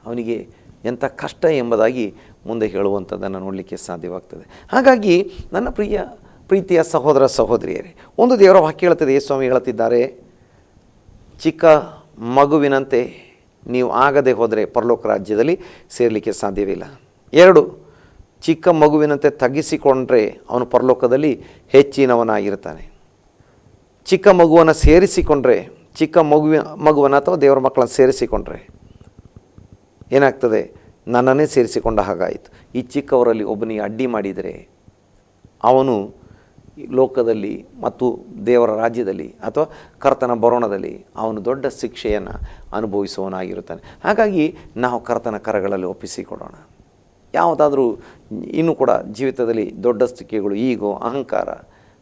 ಅವನಿಗೆ ಎಂಥ ಕಷ್ಟ ಎಂಬುದಾಗಿ ಮುಂದೆ ಹೇಳುವಂಥದ್ದನ್ನು ನೋಡಲಿಕ್ಕೆ ಸಾಧ್ಯವಾಗ್ತದೆ. ಹಾಗಾಗಿ ನನ್ನ ಪ್ರಿಯ, ಪ್ರೀತಿಯ ಸಹೋದರ ಸಹೋದರಿಯರೇ, ಒಂದು ದೇವರ ವಾಕ್ಯ ಹೇಳ್ತದೆ. ಸ್ವಾಮಿ ಹೇಳುತ್ತಿದ್ದಾರೆ ಚಿಕ್ಕ ಮಗುವಿನಂತೆ ನೀವು ಆಗದೆ ಹೋದರೆ ಪರಲೋಕ ರಾಜ್ಯದಲ್ಲಿ ಸೇರಲಿಕ್ಕೆ ಸಾಧ್ಯವಿಲ್ಲ. ಎರಡು, ಚಿಕ್ಕ ಮಗುವಿನಂತೆ ತಗ್ಗಿಸಿಕೊಂಡ್ರೆ ಅವನು ಪರಲೋಕದಲ್ಲಿ ಹೆಚ್ಚಿನವನಾಗಿರ್ತಾನೆ ಚಿಕ್ಕ ಮಗುವನ್ನು ಸೇರಿಸಿಕೊಂಡ್ರೆ, ಚಿಕ್ಕ ಮಗುವಿನ, ಮಗುವನ್ನು ಅಥವಾ ದೇವರ ಮಕ್ಕಳನ್ನು ಸೇರಿಸಿಕೊಂಡ್ರೆ ಏನಾಗ್ತದೆ? ನನ್ನನ್ನೇ ಸೇರಿಸಿಕೊಂಡ ಹಾಗಾಯಿತು. ಈ ಚಿಕ್ಕವರಲ್ಲಿ ಒಬ್ಬನಿಗೆ ಅಡ್ಡಿ ಮಾಡಿದರೆ ಅವನು ಲೋಕದಲ್ಲಿ ಮತ್ತು ದೇವರ ರಾಜ್ಯದಲ್ಲಿ ಅಥವಾ ಕರ್ತನ ಬರೋಣದಲ್ಲಿ ಅವನು ದೊಡ್ಡ ಶಿಕ್ಷೆಯನ್ನು ಅನುಭವಿಸುವವನಾಗಿರುತ್ತಾನೆ. ಹಾಗಾಗಿ ನಾವು ಕರ್ತನ ಕರಗಳಲ್ಲಿ ಒಪ್ಪಿಸಿಕೊಡೋಣ. ಯಾವುದಾದ್ರೂ ಇನ್ನೂ ಕೂಡ ಜೀವಿತದಲ್ಲಿ ದೊಡ್ಡ ಸ್ಥಿಕೆಗಳು ಈಗೋ, ಅಹಂಕಾರ,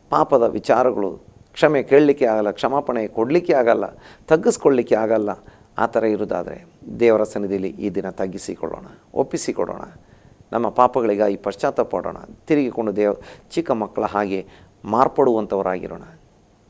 ಪಾಪದ ವಿಚಾರಗಳು, ಕ್ಷಮೆ ಕೇಳಲಿಕ್ಕೆ ಆಗಲ್ಲ, ಕ್ಷಮಾಪಣೆ ಕೊಡಲಿಕ್ಕೆ ಆಗಲ್ಲ, ತಗ್ಗಿಸ್ಕೊಳ್ಳಿಕ್ಕೆ ಆಗಲ್ಲ, ಆ ಥರ ಇರೋದಾದರೆ ದೇವರ ಸನ್ನಿಧಿಯಲ್ಲಿ ಈ ದಿನ ತಗ್ಗಿಸಿಕೊಳ್ಳೋಣ, ಒಪ್ಪಿಸಿಕೊಡೋಣ. ನಮ್ಮ ಪಾಪಗಳಿಗಾಗಿ ಪಶ್ಚಾತ್ತಾಪ ಪಡೋಣ. ತಿರುಗಿಕೊಂಡು ದೇವ ಚಿಕ್ಕ ಮಕ್ಕಳ ಹಾಗೆ ಮಾರ್ಪಡುವಂಥವರಾಗಿರೋಣ.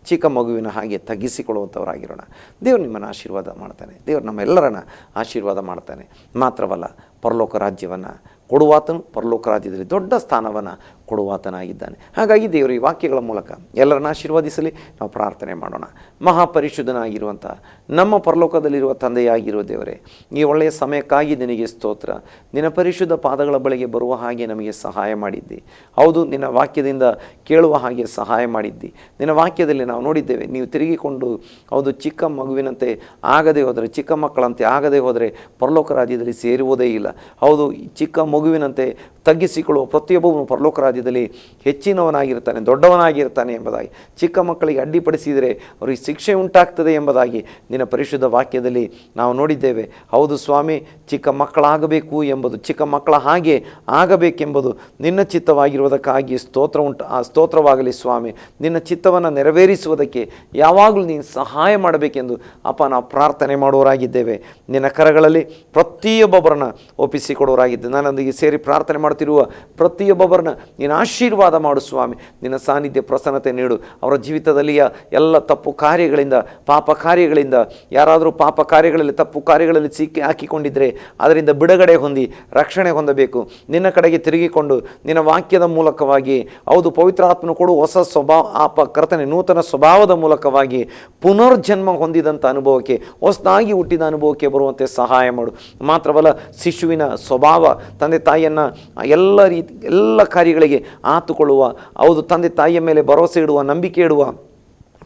ಚಿಕ್ಕ ಮಗುವಿನ ಹಾಗೆ ತಗ್ಗಿಸಿಕೊಳ್ಳುವಂಥವರಾಗಿರೋಣ. ದೇವರು ನಿಮ್ಮನ್ನು ಆಶೀರ್ವಾದ ಮಾಡ್ತಾನೆ. ದೇವರು ನಮ್ಮೆಲ್ಲರನ್ನ ಆಶೀರ್ವಾದ ಮಾಡ್ತಾನೆ. ಮಾತ್ರವಲ್ಲ, ಪರಲೋಕ ರಾಜ್ಯವನ್ನು, ಕೊಡುವಾತನು ಪರಲೋಕ ರಾಜ್ಯದಲ್ಲಿ ದೊಡ್ಡ ಸ್ಥಾನವನ್ನು ಕೊಡುವಾತನಾಗಿದ್ದಾನೆ. ಹಾಗಾಗಿ ದೇವರು ಈ ವಾಕ್ಯಗಳ ಮೂಲಕ ಎಲ್ಲರನ್ನ ಆಶೀರ್ವಾದಿಸಲಿ. ನಾವು ಪ್ರಾರ್ಥನೆ ಮಾಡೋಣ. ಮಹಾಪರಿಶುದ್ಧನಾಗಿರುವಂಥ ನಮ್ಮ ಪರಲೋಕದಲ್ಲಿರುವ ತಂದೆಯಾಗಿರುವ ದೇವರೇ, ಈ ಒಳ್ಳೆಯ ಸಮಯಕ್ಕಾಗಿ ನಿನಗೆ ಸ್ತೋತ್ರ. ನಿನ್ನ ಪರಿಶುದ್ಧ ಪಾದಗಳ ಬಳಿಗೆ ಬರುವ ಹಾಗೆ ನಮಗೆ ಸಹಾಯ ಮಾಡಿದ್ದಿ. ಹೌದು, ನಿನ್ನ ವಾಕ್ಯದಿಂದ ಕೇಳುವ ಹಾಗೆ ಸಹಾಯ ಮಾಡಿದ್ದಿ. ನಿನ್ನ ವಾಕ್ಯದಲ್ಲಿ ನಾವು ನೋಡಿದ್ದೇವೆ, ನೀವು ತಿರುಗಿಕೊಂಡು ಹೌದು, ಚಿಕ್ಕ ಮಗುವಿನಂತೆ ಆಗದೆ ಹೋದರೆ, ಚಿಕ್ಕ ಮಕ್ಕಳಂತೆ ಆಗದೆ ಹೋದರೆ ಪರಲೋಕ ರಾಜ್ಯದಲ್ಲಿ ಸೇರುವುದೇ ಇಲ್ಲ. ಹೌದು, ಚಿಕ್ಕ ಮಗುವಿನಂತೆ ತಗ್ಗಿಸಿಕೊಳ್ಳುವ ಪ್ರತಿಯೊಬ್ಬನು ಪರಲೋಕ ರಾಜ್ಯದಲ್ಲಿ ಹೆಚ್ಚಿನವನಾಗಿರ್ತಾನೆ, ದೊಡ್ಡವನಾಗಿರ್ತಾನೆ ಎಂಬುದಾಗಿ. ಚಿಕ್ಕ ಮಕ್ಕಳಿಗೆ ಅಡ್ಡಿಪಡಿಸಿದರೆ ಅವರಿಗೆ ಶಿಕ್ಷೆ ಉಂಟಾಗ್ತದೆ ಎಂಬುದಾಗಿ ನಿನ್ನ ಪರಿಶುದ್ಧ ವಾಕ್ಯದಲ್ಲಿ ನಾವು ನೋಡಿದ್ದೇವೆ. ಹೌದು ಸ್ವಾಮಿ, ಚಿಕ್ಕ ಮಕ್ಕಳಾಗಬೇಕು ಎಂಬುದು, ಚಿಕ್ಕ ಮಕ್ಕಳ ಹಾಗೆ ಆಗಬೇಕೆಂಬುದು ನಿನ್ನ ಚಿತ್ತವಾಗಿರುವುದಕ್ಕಾಗಿ ಸ್ತೋತ್ರ ಉಂಟು, ಆ ಸ್ತೋತ್ರವಾಗಲಿ ಸ್ವಾಮಿ. ನಿನ್ನ ಚಿತ್ತವನ್ನು ನೆರವೇರಿಸುವುದಕ್ಕೆ ಯಾವಾಗಲೂ ನೀನು ಸಹಾಯ ಮಾಡಬೇಕೆಂದು ಅಪ್ಪ ನಾವು ಪ್ರಾರ್ಥನೆ ಮಾಡುವವರಾಗಿದ್ದೇವೆ. ನಿನ್ನ ಕರಗಳಲ್ಲಿ ಪ್ರತಿಯೊಬ್ಬೊಬ್ಬರನ್ನ ಒಪ್ಪಿಸಿಕೊಡುವರಾಗಿದ್ದೆ ನನ್ನೊಂದಿಗೆ ಸೇರಿ ಪ್ರಾರ್ಥನೆ ಮಾಡ್ತಿರುವ ಪ್ರತಿಯೊಬ್ಬೊಬ್ಬರನ್ನ ನೀನು ಆಶೀರ್ವಾದ ಮಾಡು ಸ್ವಾಮಿ. ನಿನ್ನ ಸಾನ್ನಿಧ್ಯ ಪ್ರಸನ್ನತೆ ನೀಡು. ಅವರ ಜೀವಿತದಲ್ಲಿಯ ಎಲ್ಲ ತಪ್ಪು ಕಾರ್ಯಗಳಿಂದ, ಪಾಪ ಕಾರ್ಯಗಳಿಂದ, ಯಾರಾದರೂ ಪಾಪ ಕಾರ್ಯಗಳಲ್ಲಿ, ತಪ್ಪು ಕಾರ್ಯಗಳಲ್ಲಿ ಸಿಕ್ಕಿ ಹಾಕಿಕೊಂಡಿದ್ದರೆ ಅದರಿಂದ ಬಿಡುಗಡೆ ಹೊಂದಿ, ರಕ್ಷಣೆ ಹೊಂದಬೇಕು. ನಿನ್ನ ಕಡೆಗೆ ತಿರುಗಿಕೊಂಡು, ನಿನ್ನ ವಾಕ್ಯದ ಮೂಲಕವಾಗಿ, ಹೌದು ಪವಿತ್ರಾತ್ಮನು ಕೊಡು ಹೊಸ ಸ್ವಭಾವ ಆಪ ಕರ್ತನೆ ನೂತನ ಸ್ವಭಾವದ ಮೂಲಕವಾಗಿ ಪುನರ್ಜನ್ಮ ಹೊಂದಿದಂಥ ಅನುಭವಕ್ಕೆ, ಹೊಸದಾಗಿ ಹುಟ್ಟಿದ ಅನುಭವಕ್ಕೆ ಬರುವಂತೆ ಸಹಾಯ ಮಾಡು. ಮಾತ್ರವಲ್ಲ, ಶಿಶುವಿನ ಸ್ವಭಾವ, ತಂದೆ ತಾಯಿಯನ್ನು ಎಲ್ಲ ರೀತಿ ಎಲ್ಲ ಕಾರ್ಯಗಳಿಗೆ ಆತುಕೊಳ್ಳುವ ಹೌದು ತಂದೆ ತಾಯಿಯ ಮೇಲೆ ಭರವಸೆ ಇಡುವ ನಂಬಿಕೆ ಇಡುವ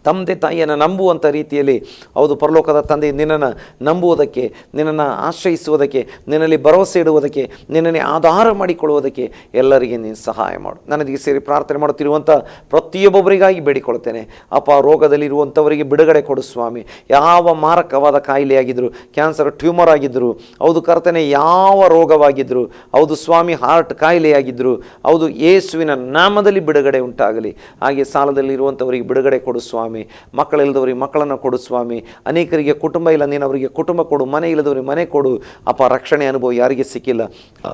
ತಂದೆ ತಾಯಿಯನ್ನು ನಂಬುವಂಥ ರೀತಿಯಲ್ಲಿ ಹೌದು, ಪರಲೋಕದ ತಂದೆ ನಿನ್ನನ್ನು ನಂಬುವುದಕ್ಕೆ, ನಿನ್ನನ್ನು ಆಶ್ರಯಿಸುವುದಕ್ಕೆ, ನಿನ್ನಲ್ಲಿ ಭರವಸೆ ಇಡುವುದಕ್ಕೆ ನಿನ್ನನ್ನೇ ಆಧಾರ ಮಾಡಿಕೊಳ್ಳುವುದಕ್ಕೆ ಎಲ್ಲರಿಗೆ ನೀನು ಸಹಾಯ ಮಾಡು. ನನಗೆ ಸೇರಿ ಪ್ರಾರ್ಥನೆ ಮಾಡುತ್ತಿರುವಂಥ ಪ್ರತಿಯೊಬ್ಬೊಬ್ಬರಿಗಾಗಿ ಬೇಡಿಕೊಳ್ತೇನೆ ಅಪ್ಪ, ರೋಗದಲ್ಲಿರುವಂಥವರಿಗೆ ಬಿಡುಗಡೆ ಕೊಡು ಸ್ವಾಮಿ. ಯಾವ ಮಾರಕವಾದ ಕಾಯಿಲೆಯಾಗಿದ್ದರು, ಕ್ಯಾನ್ಸರ್, ಟ್ಯೂಮರ್ ಆಗಿದ್ದರು, ಹೌದು, ಕರ್ತನೆ, ಯಾವ ರೋಗವಾಗಿದ್ದರು, ಹೌದು, ಸ್ವಾಮಿ, ಹಾರ್ಟ್ ಕಾಯಿಲೆಯಾಗಿದ್ದರು, ಹೌದು, ಯೇಸುವಿನ ನಾಮದಲ್ಲಿ ಬಿಡುಗಡೆ ಉಂಟಾಗಲಿ. ಹಾಗೆ ಸಾಲದಲ್ಲಿರುವಂಥವರಿಗೆ ಬಿಡುಗಡೆ ಕೊಡು ಸ್ವಾಮಿ ಮಕ್ಕಳಿಲ್ಲದವರಿಗೆ ಮಕ್ಕಳನ್ನು ಕೊಡು ಸ್ವಾಮಿ, ಅನೇಕರಿಗೆ ಕುಟುಂಬ ಇಲ್ಲ, ನೀನು ಅವರಿಗೆ ಕುಟುಂಬ ಕೊಡು, ಮನೆ ಇಲ್ಲದವ್ರಿಗೆ ಮನೆ ಕೊಡು. ಅಪ್ಪ, ರಕ್ಷಣೆ ಅನುಭವ ಯಾರಿಗೆ ಸಿಕ್ಕಿಲ್ಲ?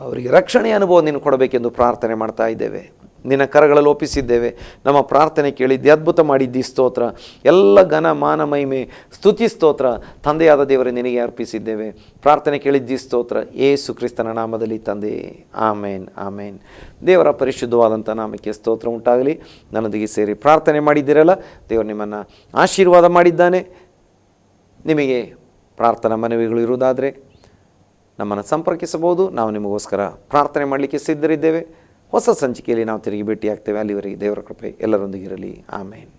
ಅವರಿಗೆ ರಕ್ಷಣೆ ಅನುಭವ ನೀನು ಕೊಡಬೇಕೆಂದು ಪ್ರಾರ್ಥನೆ ಮಾಡ್ತಾ ಇದ್ದೇವೆ. ನಿನ್ನ ಕರಗಳಲ್ಲಿ ಒಪ್ಪಿಸಿದ್ದೇವೆ. ನಮ್ಮ ಪ್ರಾರ್ಥನೆ ಕೇಳಿದ್ದೆ ಅದ್ಭುತ ಮಾಡಿದ್ದಿ ಸ್ತೋತ್ರ. ಎಲ್ಲ ಘನ ಮಾನ ಮಹಿಮೆ, ಸ್ತುತಿ ಸ್ತೋತ್ರ ತಂದೆಯಾದ ದೇವರೇ ನಿನಗೆ ಅರ್ಪಿಸಿದ್ದೇವೆ. ಪ್ರಾರ್ಥನೆ ಕೇಳಿದ್ದಿ ಸ್ತೋತ್ರ. ಏಸು ಕ್ರಿಸ್ತನ ನಾಮದಲ್ಲಿ ತಂದೆ. ಆಮೇನ್ ಆಮೇನ್. ದೇವರ ಪರಿಶುದ್ಧವಾದಂಥ ನಾಮಕ್ಕೆ ಸ್ತೋತ್ರ ಉಂಟಾಗಲಿ. ನನ್ನೊಂದಿಗೆ ಸೇರಿ ಪ್ರಾರ್ಥನೆ ಮಾಡಿದ್ದೀರಲ್ಲ? ದೇವರು ನಿಮ್ಮನ್ನು ಆಶೀರ್ವಾದ ಮಾಡಿದ್ದಾನೆ. ನಿಮಗೆ ಪ್ರಾರ್ಥನಾ ಮನವಿಗಳು ಇರುವುದಾದರೆ ನಮ್ಮನ್ನು ಸಂಪರ್ಕಿಸಬಹುದು. ನಾವು ನಿಮಗೋಸ್ಕರ ಪ್ರಾರ್ಥನೆ ಮಾಡಲಿಕ್ಕೆ ಸಿದ್ಧರಿದ್ದೇವೆ. ಹೊಸ ಸಂಚಿಕೆಯಲ್ಲಿ ನಾವು ತಿರುಗಿ ಭೇಟಿಯಾಗ್ತೇವೆ. ಅಲ್ಲಿವರೆಗೆ ದೇವರ ಕೃಪೆ ಎಲ್ಲರೊಂದಿಗಿರಲಿ ಆಮೇನ್.